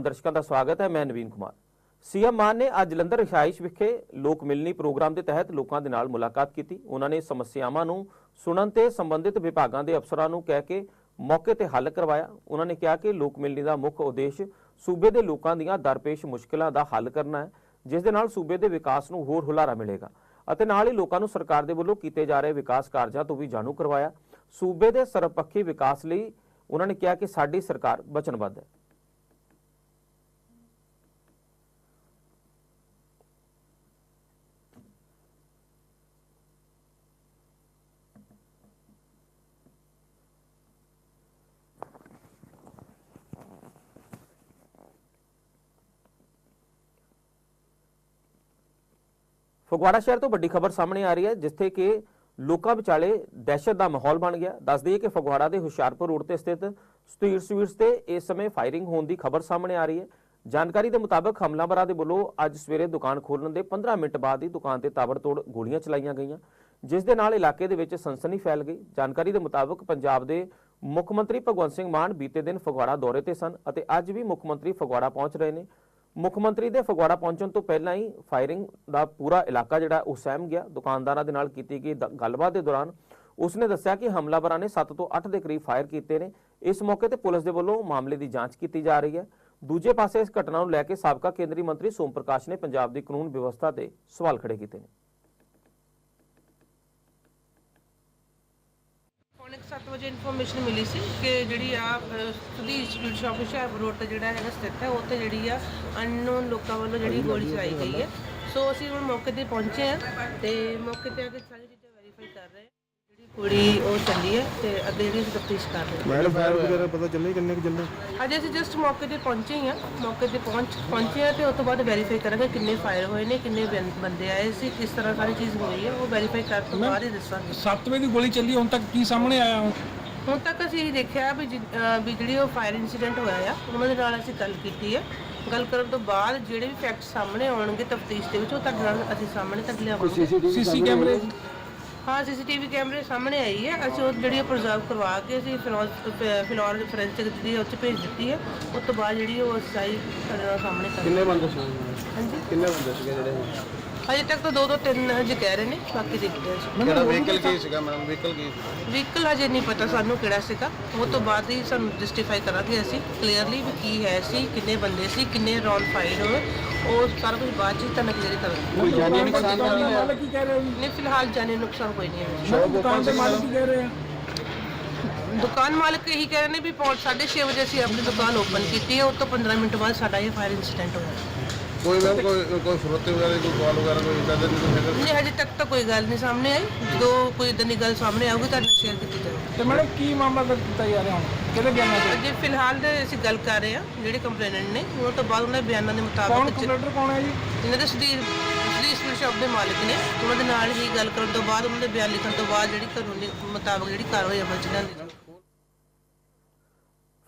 ਦਰਸ਼ਕਾਂ ਦਾ ਸਵਾਗਤ ਹੈ, ਮੈਂ ਨਵੀਨ ਕੁਮਾਰ। ਸੀਐਮ ਮਾਨ ਨੇ ਅੱਜ ਜਲੰਧਰ ਰਿਹਾਇਸ਼ ਵਿਖੇ ਲੋਕ ਮਿਲਣੀ ਪ੍ਰੋਗਰਾਮ ਦੇ ਤਹਿਤ ਲੋਕਾਂ ਦੇ ਨਾਲ ਮੁਲਾਕਾਤ ਕੀਤੀ। ਉਹਨਾਂ ਨੇ ਸਮੱਸਿਆਵਾਂ ਨੂੰ ਸੁਣਨ ਤੇ ਸੰਬੰਧਿਤ ਵਿਭਾਗਾਂ ਦੇ ਅਫਸਰਾਂ ਨੂੰ ਕਹਿ ਕੇ ਮੌਕੇ ਤੇ ਹੱਲ ਕਰਵਾਇਆ। ਉਹਨਾਂ ਨੇ ਕਿਹਾ ਕਿ ਲੋਕ ਮਿਲਣੀ ਦਾ ਮੁੱਖ ਉਦੇਸ਼ ਸੂਬੇ ਦੇ ਲੋਕਾਂ ਦੀਆਂ ਦਰਪੇਸ਼ ਮੁਸ਼ਕਲਾਂ ਦਾ ਹੱਲ ਕਰਨਾ ਹੈ, ਜਿਸ ਦੇ ਨਾਲ ਸੂਬੇ ਦੇ ਵਿਕਾਸ ਨੂੰ ਹੋਰ ਹੁਲਾਰਾ ਮਿਲੇਗਾ ਅਤੇ ਨਾਲ ਹੀ ਲੋਕਾਂ ਨੂੰ ਸਰਕਾਰ ਦੇ ਵੱਲੋਂ ਕੀਤੇ ਜਾ ਰਹੇ ਵਿਕਾਸ ਕਾਰਜਾਂ ਤੋਂ ਵੀ ਜਾਣੂ ਕਰਵਾਇਆ। ਸੂਬੇ ਦੇ ਸਰਵਪੱਖੀ ਵਿਕਾਸ ਲਈ ਉਹਨਾਂ ਨੇ ਕਿਹਾ ਕਿ ਸਾਡੀ ਸਰਕਾਰ ਵਚਨਬੱਧ ਹੈ। ਫਗਵਾੜਾ ਸ਼ਹਿਰ ਤੋਂ ਵੱਡੀ ਖਬਰ ਸਾਹਮਣੇ ਆ ਰਹੀ ਹੈ, ਜਿੱਥੇ ਕਿ ਲੋਕਾਂ ਵਿਚਾਲੇ ਦਹਿਸ਼ਤ ਦਾ ਮਾਹੌਲ ਬਣ ਗਿਆ। ਦੱਸ ਦਈਏ ਕਿ ਫਗਵਾੜਾ ਦੇ ਹੁਸ਼ਿਆਰਪੁਰ ਰੋਡ ਤੇ ਸਥਿਤ ਸਟੀਰ ਸਵੀਟਸ ਤੇ ਇਸ ਸਮੇਂ ਫਾਇਰਿੰਗ ਹੋਣ ਦੀ ਖਬਰ ਸਾਹਮਣੇ ਆ ਰਹੀ ਹੈ। ਜਾਣਕਾਰੀ ਦੇ ਮੁਤਾਬਕ ਹਮਲਾਵਰਾਂ ਦੇ ਵੱਲੋਂ ਅੱਜ ਸਵੇਰੇ ਦੁਕਾਨ ਖੋਲਣ ਦੇ 15 ਮਿੰਟ ਬਾਅਦ ਹੀ ਦੁਕਾਨ ਤੇ ਤਾਬੜਤੋੜ ਗੋਲੀਆਂ ਚਲਾਈਆਂ ਗਈਆਂ, ਜਿਸ ਦੇ ਨਾਲ ਇਲਾਕੇ ਦੇ ਵਿੱਚ ਸਨਸਨੀ ਫੈਲ ਗਈ। ਜਾਣਕਾਰੀ ਦੇ ਮੁਤਾਬਕ ਪੰਜਾਬ ਦੇ ਮੁੱਖ ਮੰਤਰੀ ਭਗਵੰਤ ਸਿੰਘ ਮਾਨ ਬੀਤੇ ਦਿਨ ਫਗਵਾੜਾ ਦੌਰੇ ਤੇ ਸਨ ਅਤੇ ਅੱਜ ਵੀ ਮੁੱਖ ਮੰਤਰੀ ਫਗਵਾੜਾ ਪਹੁੰਚ ਰਹੇ ਨੇ। ਮੁੱਖ ਮੰਤਰੀ ਦੇ ਫਗਵਾੜਾ ਪਹੁੰਚਣ ਤੋਂ ਪਹਿਲਾਂ ਹੀ ਫਾਇਰਿੰਗ ਦਾ ਪੂਰਾ ਇਲਾਕਾ ਜਿਹੜਾ ਉਹ ਸਹਿਮ ਗਿਆ। ਦੁਕਾਨਦਾਰਾਂ ਦੇ ਨਾਲ ਕੀਤੀ ਗਈ ਦ- ਗੱਲਬਾਤ ਦੇ ਦੌਰਾਨ ਉਸਨੇ ਦੱਸਿਆ ਕਿ ਹਮਲਾਵਰਾਂ ਨੇ 7 ਤੋਂ 8 ਦੇ ਕਰੀਬ ਫਾਇਰ ਕੀਤੇ ਨੇ। ਇਸ ਮੌਕੇ ਤੇ ਪੁਲਿਸ ਦੇ ਵੱਲੋਂ ਮਾਮਲੇ ਦੀ ਜਾਂਚ ਕੀਤੀ ਜਾ ਰਹੀ ਹੈ। ਦੂਜੇ ਪਾਸੇ ਇਸ ਘਟਨਾ ਨੂੰ ਲੈ ਕੇ ਸਾਬਕਾ ਕੇਂਦਰੀ ਮੰਤਰੀ ਸੋਮ ਪ੍ਰਕਾਸ਼ ਨੇ ਪੰਜਾਬ ਦੀ ਕਾਨੂੰਨ ਵਿਵਸਥਾ ਤੇ ਸਵਾਲ ਖੜੇ ਕੀਤੇ ਨੇ। 7 ਵਜੇ ਇਨਫੋਰਮੇਸ਼ਨ ਮਿਲੀ ਸੀ ਕਿ ਜਿਹੜੀ ਆ Sudhir street shop Hoshiarpur road ਤੇ ਜਿਹੜਾ ਹੈਗਾ ਸਥਿਤ ਹੈ ਉੱਥੇ ਜਿਹੜੀ ਆ ਅਨਨੋਨ ਲੋਕਾਂ ਵੱਲੋਂ ਜਿਹੜੀ ਗੋਲੀ ਚਲਾਈ ਗਈ ਹੈ। ਸੋ ਅਸੀਂ ਹੁਣ ਮੌਕੇ ਤੇ ਪਹੁੰਚੇ ਆ ਤੇ ਮੌਕੇ ਤੇ ਆ ਕੇ ਸਾਰੀ ਚੀਜ਼ਾਂ ਵੈਰੀਫਾਈ ਕਰ ਰਹੇ ਹਾਂ। ਕੁੜੀ ਉਹ ਚੱਲੀ ਹੈ ਤੇ ਅੱਗੇ ਜਿਹੜੀ ਅਸੀਂ ਤਫਤੀਸ਼ ਕਰ ਰਹੇ ਹਾਂ ਮੈਡਮ ਫਾਇਰ ਵਗੈਰਾ ਪਤਾ ਚੱਲੇ ਕਿੰਨੇ ਕੁ ਚੱਲੇ? ਅੱਜ ਅਸੀਂ ਜਸਟ ਮੌਕੇ ਤੇ ਪਹੁੰਚੇ ਹੀ ਆ ਮੌਕੇ ਤੇ ਪਹੁੰਚ ਪਹੁੰਚੇ ਆ ਤੇ ਉਸ ਤੋਂ ਬਾਅਦ ਵੈਰੀਫਾਈ ਕਰਾਂਗੇ ਕਿੰਨੇ ਫਾਇਰ ਹੋਏ ਨੇ ਕਿੰਨੇ ਬੰ- ਬੰਦੇ ਆਏ ਸੀ ਕਿਸ ਤਰ੍ਹਾਂ ਸਾਰੀ ਚੀਜ਼ ਹੋਈ ਹੈ ਉਹ ਵੈਰੀਫਾਈ ਕਰਨ ਤੋਂ ਬਾਅਦ ਹੀ ਦੱਸਾਂਗੇ। 7 ਵਜੇ ਦੀ ਗੋਲੀ ਚੱਲੀ ਹੁਣ ਤੱਕ ਕੀ ਸਾਹਮਣੇ ਆਇਆ ਹੁਣ ਹੁਣ ਤੱਕ ਅਸੀਂ ਇਹ ਦੇਖਿਆ ਵੀ ਜਿ- ਅਹ ਵੀ ਜਿਹੜੀ ਉਹ ਫਾਇਰ ਇਨਸੀਡੈਂਟ ਹੋਇਆ ਆ ਉਹਨਾਂ ਦੇ ਨਾਲ ਅਸੀਂ ਗੱਲ ਕੀਤੀ ਹੈ। ਗੱਲ ਕਰਨ ਤੋਂ ਬਾਅਦ ਜਿਹੜੇ ਵੀ ਫੈਕਟ ਸਾਹਮਣੇ ਆਉਣਗੇ ਤਫਤੀਸ਼ ਦੇ ਵਿੱਚ ਉਹ ਤੁਹਾਡੇ ਨਾਲ ਅਸੀਂ ਸਾਹਮਣੇ ਤੱਕ ਲਿਆਵਾਂਗੇ। ਸੀਸੀ ਕੈਮਰੇ ਹਾਂ ਸੀਸੀਟੀਵੀ ਕੈਮਰੇ ਸਾਹਮਣੇ ਆਈ ਹੈ। ਅਸੀਂ ਉਹ ਜਿਹੜੀ ਪ੍ਰੀਜ਼ਰਵ ਕਰਵਾ ਕੇ ਅਸੀਂ ਫਿਨੋਲ ਫਿਨੋਲ ਫੋਰੈਂਸਿਕ ਜਿਹੜੀ ਉਹ 'ਚ ਭੇਜ ਦਿੱਤੀ ਹੈ। ਉਸ ਤੋਂ ਬਾਅਦ ਜਿਹੜੀ ਉਹ ਸਾਈ ਤੁਹਾਡੇ ਨਾਲ ਸਾਹਮਣੇ ਕਰ ਕਿੰਨੇ ਬੰਦੇ ਸੀ? ਹਾਂਜੀ। ਕਿੰਨੇ ਬੰਦੇ ਸੀਗੇ ਜਿਹੜੇ ਹਜੇ ਤੱਕ ਤਾਂ ਦੋ ਦੋ ਤਿੰਨ ਹਜੇ ਕਹਿ ਰਹੇ ਨੇ ਬਾਕੀ ਦੇਖਦੇ ਹਾਂ ਕਿਹੜਾ ਵਹੀਕਲ ਕੀ ਸੀਗਾ ਮੈਡਮ ਵਹੀਕਲ ਕੀ ਵਹੀਕਲ ਹਜੇ ਨਹੀਂ ਪਤਾ ਸਾਨੂੰ ਕਿਹੜਾ ਸੀਗਾ। ਉਹ ਤੋਂ ਬਾਅਦ ਹੀ ਸਾਨੂੰ ਜਸਟੀਫਾਈ ਕਰਾਂਗੇ ਅਸੀਂ। ਕਲੀਅਰਲੀ ਵੀ ਕੀ ਹੈ ਸੀ ਕਿੰਨੇ ਬੰਦੇ ਸੀ ਕਿੰਨੇ ਰੌਂਡ ਫਾਈਡ ਹੋਏ ਉਹ ਸਾਰਾ ਕੁਝ ਬਾਅਦ ਚ ਹੀ ਤੁਹਾਨੂੰ ਕਲੀਅਰ ਕਰਾਂਗੇ। ਕੋਈ ਜਾਨੀ ਨੁਕਸਾਨ ਤਾਂ ਨਹੀਂ ਹੋਇਆ? ਮਾਲਕ ਕੀ ਕਹਿ ਰਹੇ ਹੋ? ਨਹੀਂ ਫਿਲਹਾਲ ਜਾਣੇ ਨੁਕਸਾਨ ਕੋਈ ਨਹੀਂ ਹੈ ਜੀ ਦੁਕਾਨ ਦੇ ਮਾਲਕ ਕੀ ਕਹਿ ਰਹੇ ਆ? ਦੁਕਾਨ ਮਾਲਕ ਇਹੀ ਕਹਿ ਰਹੇ ਨੇ ਵੀ ਪੌਣ 6:30 ਵਜੇ ਅਸੀਂ ਆਪਣੀ ਦੁਕਾਨ ਓਪਨ ਕੀਤੀ ਹੈ ਉਸ ਤੋਂ 15 ਮਿੰਟ ਬਾਅਦ ਸਾਡਾ ਇਹ ਫਾਇਰ ਇਨਸੀਡੈਂਟ ਹੋਇਆ। ਕੋਈ ਮੈਮ ਕੋਈ ਕੋਈ ਫਰੋਤੇ ਵਗੈਰਾ ਦੀ ਕੋਈ ਕਾਲ ਵਗੈਰਾ ਕੋਈ ਇਦਾਂ ਦਾ ਨਹੀਂ ਹੈਗਾ ਨਹੀਂ ਹਜੇ ਤੱਕ ਤਾਂ ਕੋਈ ਗੱਲ ਨਹੀਂ ਸਾਹਮਣੇ ਆਈ। ਜਦੋਂ ਕੋਈ ਇਦਾਂ ਦੀ ਗੱਲ ਸਾਹਮਣੇ ਆਊਗੀ ਤੁਹਾਡੇ ਨਾਲ ਸ਼ੇਅਰ ਕੀਤੀ ਜਾਊਗੀ। ਤੇ ਮੈਡਮ ਕੀ ਮਾਮਲਾ ਦਰਜ ਕੀਤਾ ਜਾ ਰਿਹਾ ਹੁਣ? ਕਿਹਦੇ ਬਿਆਨਾਂ ਤੇ? ਅਜੇ ਫਿਲਹਾਲ ਦੇ ਅਸੀਂ ਗੱਲ ਕਰ ਰਹੇ ਹਾਂ ਜਿਹੜੇ ਕੰਪਲੇਨੈਂਟ ਨੇ ਉਹ ਤੋਂ ਬਾਅਦ ਉਹਨਾਂ ਦੇ ਬਿਆਨਾਂ ਦੇ ਕੌਣ ਮੁਤਾਬਕ ਕੌਣ ਹੈ ਜੀ? ਇਹਨਾਂ ਦੇ ਸੁਧੀਰ ਸੁਧੀਰ ਸਵੀਟ ਸ਼ਾਪ ਦੇ ਮਾਲਕ ਨੇ। ਉਹਨਾਂ ਦੇ ਨਾਲ ਹੀ ਗੱਲ ਕਰਨ ਤੋਂ ਬਾਅਦ ਉਹਨਾਂ ਦੇ ਬਿਆਨ ਲਿਖਣ ਤੋਂ ਬਾਅਦ ਜਿਹੜੀ ਕਾਨੂੰਨੀ ਮੁਤਾਬਕ ਜਿਹੜੀ ਕਾਰਵਾਈ ਅਮਲ ਚ ਲਿਆਂਦੀ ਜਾਊਗੀ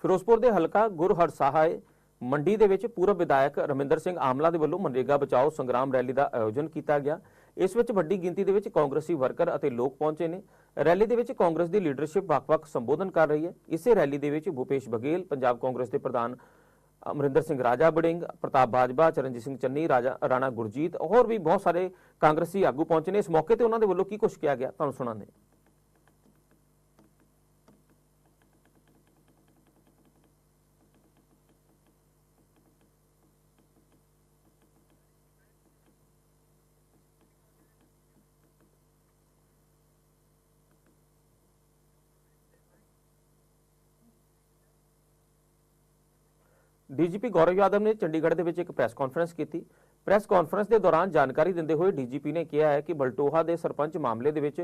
ਫਿਰੋਜ਼ਪੁਰ ਦੇ ਹਲਕਾ ਗੁਰਹਰ ਸਹਾਇ ਮੰਡੀ ਦੇ ਵਿੱਚ ਪੂਰਬ ਵਿਧਾਇਕ ਰਮਿੰਦਰ ਸਿੰਘ ਆਮਲਾ ਦੇ ਵੱਲੋਂ ਮਨਰੇਗਾ ਬਚਾਓ ਸੰਗਰਾਮ ਰੈਲੀ ਦਾ ਆਯੋਜਨ ਕੀਤਾ ਗਿਆ। ਇਸ ਵਿੱਚ ਵੱਡੀ ਗਿਣਤੀ ਦੇ ਵਿੱਚ ਕਾਂਗਰਸੀ ਵਰਕਰ ਅਤੇ ਲੋਕ ਪਹੁੰਚੇ ਨੇ। ਰੈਲੀ ਦੇ ਵਿੱਚ ਕਾਂਗਰਸ ਦੀ ਲੀਡਰਸ਼ਿਪ ਵੱਖ-ਵੱਖ ਸੰਬੋਧਨ ਕਰ ਰਹੀ ਹੈ। ਇਸੇ ਰੈਲੀ ਦੇ ਵਿੱਚ ਭੂਪੇਸ਼ ਬਘੇਲ, ਪੰਜਾਬ ਕਾਂਗਰਸ ਦੇ ਪ੍ਰਧਾਨ ਅਮਰਿੰਦਰ ਸਿੰਘ ਰਾਜਾ ਬੜਿੰਗ ਪ੍ਰਤਾਪ ਬਾਜਵਾ, ਚਰਨਜੀਤ ਸਿੰਘ ਚੰਨੀ, ਰਾਜਾ ਰਾਣਾ ਗੁਰਜੀਤ, ਹੋਰ ਵੀ ਬਹੁਤ ਸਾਰੇ ਕਾਂਗਰਸੀ ਆਗੂ ਪਹੁੰਚੇ ਨੇ। ਇਸ ਮੌਕੇ ਤੇ ਉਹਨਾਂ ਦੇ ਵੱਲੋਂ ਕੀ ਕੁਝ ਕਿਹਾ ਗਿਆ? ਤੁਹਾਨੂੰ ਸੁਣਾਉਂਦੇ ਹਾਂ। ਡੀਜੀਪੀ ਗੌਰਵ ਯਾਦਵ ਨੇ ਚੰਡੀਗੜ੍ਹ ਦੇ ਵਿੱਚ ਇੱਕ ਪ੍ਰੈਸ ਕਾਨਫਰੰਸ ਕੀਤੀ। ਪ੍ਰੈਸ ਕਾਨਫਰੰਸ ਦੇ ਦੌਰਾਨ ਜਾਣਕਾਰੀ ਦਿੰਦੇ ਹੋਏ ਡੀਜੀਪੀ ਨੇ ਕਿਹਾ ਹੈ ਕਿ ਬਲਟੋਹਾ ਦੇ ਸਰਪੰਚ ਮਾਮਲੇ ਦੇ ਵਿੱਚ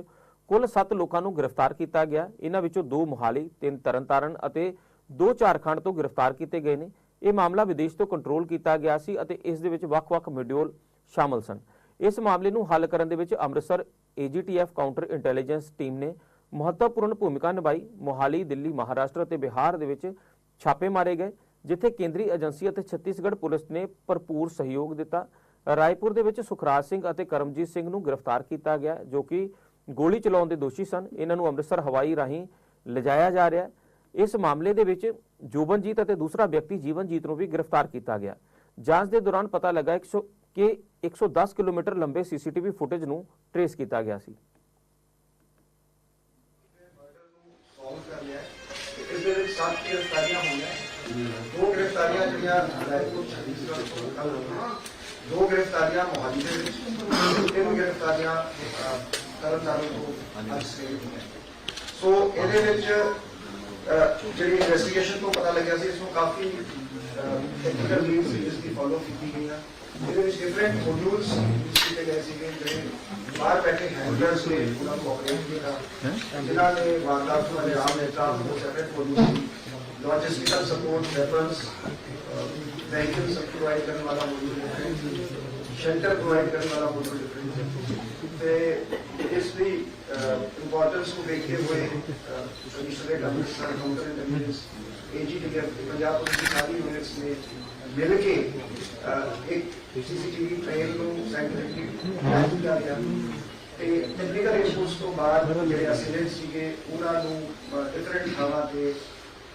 ਕੁੱਲ 7 ਲੋਕਾਂ ਨੂੰ ਗ੍ਰਿਫਤਾਰ ਕੀਤਾ ਗਿਆ। ਇਹਨਾਂ ਵਿੱਚੋਂ 2 ਮੁਹਾਲੀ 3 ਤਰਨਤਾਰਨ ਅਤੇ 2 ਝਾਰਖੰਡ ਤੋਂ ਗ੍ਰਿਫਤਾਰ ਕੀਤੇ ਗਏ ਨੇ। ਇਹ ਮਾਮਲਾ ਵਿਦੇਸ਼ ਤੋਂ ਕੰਟਰੋਲ ਕੀਤਾ ਗਿਆ ਸੀ ਅਤੇ ਇਸ ਦੇ ਵਿੱਚ ਵੱਖ-ਵੱਖ ਮੋਡਿਊਲ ਸ਼ਾਮਲ ਸਨ। ਇਸ ਮਾਮਲੇ ਨੂੰ ਹੱਲ ਕਰਨ ਦੇ ਵਿੱਚ Amritsar AGTF counter intelligence team ਨੇ ਮਹੱਤਵਪੂਰਨ ਭੂਮਿਕਾ ਨਿਭਾਈ। ਮੋਹਾਲੀ, ਦਿੱਲੀ, ਮਹਾਰਾਸ਼ਟਰ ਅਤੇ ਬਿਹਾਰ ਦੇ ਵਿੱਚ ਛਾਪੇ ਮਾਰੇ ਗਏ। ਜਿੱਥੇ ਕੇਂਦਰੀ ਏਜੰਸੀ ਅਤੇ ਛੱਤੀਸਗੜ੍ਹ ਪੁਲਿਸ ਨੇ ਭਰਪੂਰ ਸਹਿਯੋਗ ਦਿੱਤਾ। ਰਾਏਪੁਰ ਦੇ ਵਿੱਚ ਸੁਖਰਾਜ ਸਿੰਘ ਅਤੇ ਕਰਮਜੀਤ ਸਿੰਘ ਨੂੰ ਗ੍ਰਿਫਤਾਰ ਕੀਤਾ ਗਿਆ, ਜੋ ਕਿ ਗੋਲੀ ਚਲਾਉਣ ਦੇ ਦੋਸ਼ੀ ਸਨ। ਇਹਨਾਂ ਨੂੰ ਅੰਮ੍ਰਿਤਸਰ ਹਵਾਈ ਰਾਹੀਂ ਲਿਜਾਇਆ ਜਾ ਰਿਹਾ ਇਸ ਮਾਮਲੇ ਦੇ ਵਿੱਚ ਜੋਬਨਜੀਤ ਅਤੇ ਦੂਸਰਾ ਵਿਅਕਤੀ ਜੀਵਨਜੀਤ ਨੂੰ ਵੀ ਗ੍ਰਿਫਤਾਰ ਕੀਤਾ ਗਿਆ। ਜਾਂਚ ਦੇ ਦੌਰਾਨ ਪਤਾ ਲੱਗਾ 100 ਕਿ 110 ਕਿਲੋਮੀਟਰ ਲੰਬੇ ਸੀਸੀਟੀਵੀ ਫੁਟੇਜ ਨੂੰ ਟਰੇਸ ਕੀਤਾ ਗਿਆ ਸੀ। ਇਸ ਦੇ ਵਿੱਚ ਸੱਤ ਗ੍ਰਿਫਤਾਰੀਆਂ ਹੋਈਆਂ ਦੋ ਗ੍ਰਿਫਤਾਰੀਆਂ ਜਿਹੜੀਆਂ ਰਾਏਪੁਰ ਛੱਤੀਸਗੜ੍ਹ ਤੋਂ ਕੱਲ੍ਹ ਹੋਈਆਂ ਦੋ ਗ੍ਰਿਫਤਾਰੀਆਂ ਮੋਹਾਲੀ ਦੇ ਵਿੱਚ ਤਿੰਨ ਗ੍ਰਿਫਤਾਰੀਆਂ ਅਹ, ਤਰਨਤਾਰਨ ਤੋਂ ਅੱਜ ਸਵੇਰੇ ਹੋਈਆਂ ਸੋ ਇਹਦੇ ਵਿੱਚ ਅਹ, ਜਿਹੜੀ ਇਨਵੈਸਟੀਗੇਸ਼ਨ ਤੋਂ ਪਤਾ ਲੱਗਿਆ ਸੀ ਇਸ ਨੂੰ ਕਾਫੀ ਟੈਕਨੀਕਲ ਲੀਡਸ ਇਸ ਦੀ ਫੋਲੋ ਕੀਤੀ ਗਈ ਹੈ ਇਹਦੇ ਵਿੱਚ ਡਿਫਰੈਂਟ ਮੋਡਿਊਲਸ ਕੀਤੇ ਗਏ ਸੀਗੇ ਜਿਹੜੇ ਬਾਹਰ ਬੈਠੇ ਹੈਂਡਲਰਸ ਨੇ ਉਹਨਾਂ ਨੂੰ ਆਪਰੇਟ ਕੀਤਾ ਜਿਨ੍ਹਾਂ ਨੇ ਵਾਰਦਾਤ ਨੂੰ ਅੰਜਾਮ ਦਿੱਤਾ ਉਹ separate module logistical support weapons vehicle supply ਕਰਨ ਵਾਲਾ ਮੋਡਿਊਲ ਸ਼ੈਲਟਰ ਪ੍ਰੋਵਾਈਡ ਕਰਨ ਵਾਲਾ ਮੋਡਿਊਲ ਡਿਫਰੈਂਟ ਤੇ ਇਸ ਦੀ ਇੰਪੋਰਟੈਂਸ ਨੂੰ ਦੇਖਦੇ ਹੋਏ commissionerate Amritsar counter intelligence AGTF Punjab police ਦੀ ਸਾਰੀ ਯੂਨਿਟਸ ਨੇ ਮਿਲ ਕੇ ਅਹ, ਇੱਕ ਸੀਸੀਟੀਵੀ ਟ੍ਰੇਲ ਨੂੰ ਸਾਇੰਟੀਫਿਕਲੀ ਪਲਾਨ ਕੀਤਾ ਗਿਆ ਤੇ ਟੈਕਨੀਕਲ ਇਨਪੁਟਸ ਤੋਂ ਬਾਅਦ ਜਿਹੜੇ ਅਸਿਲੈਂਟ ਸੀਗੇ ਉਹਨਾਂ ਨੂੰ ਡਿਫਰੈਂਟ ਥਾਵਾਂ ਤੇ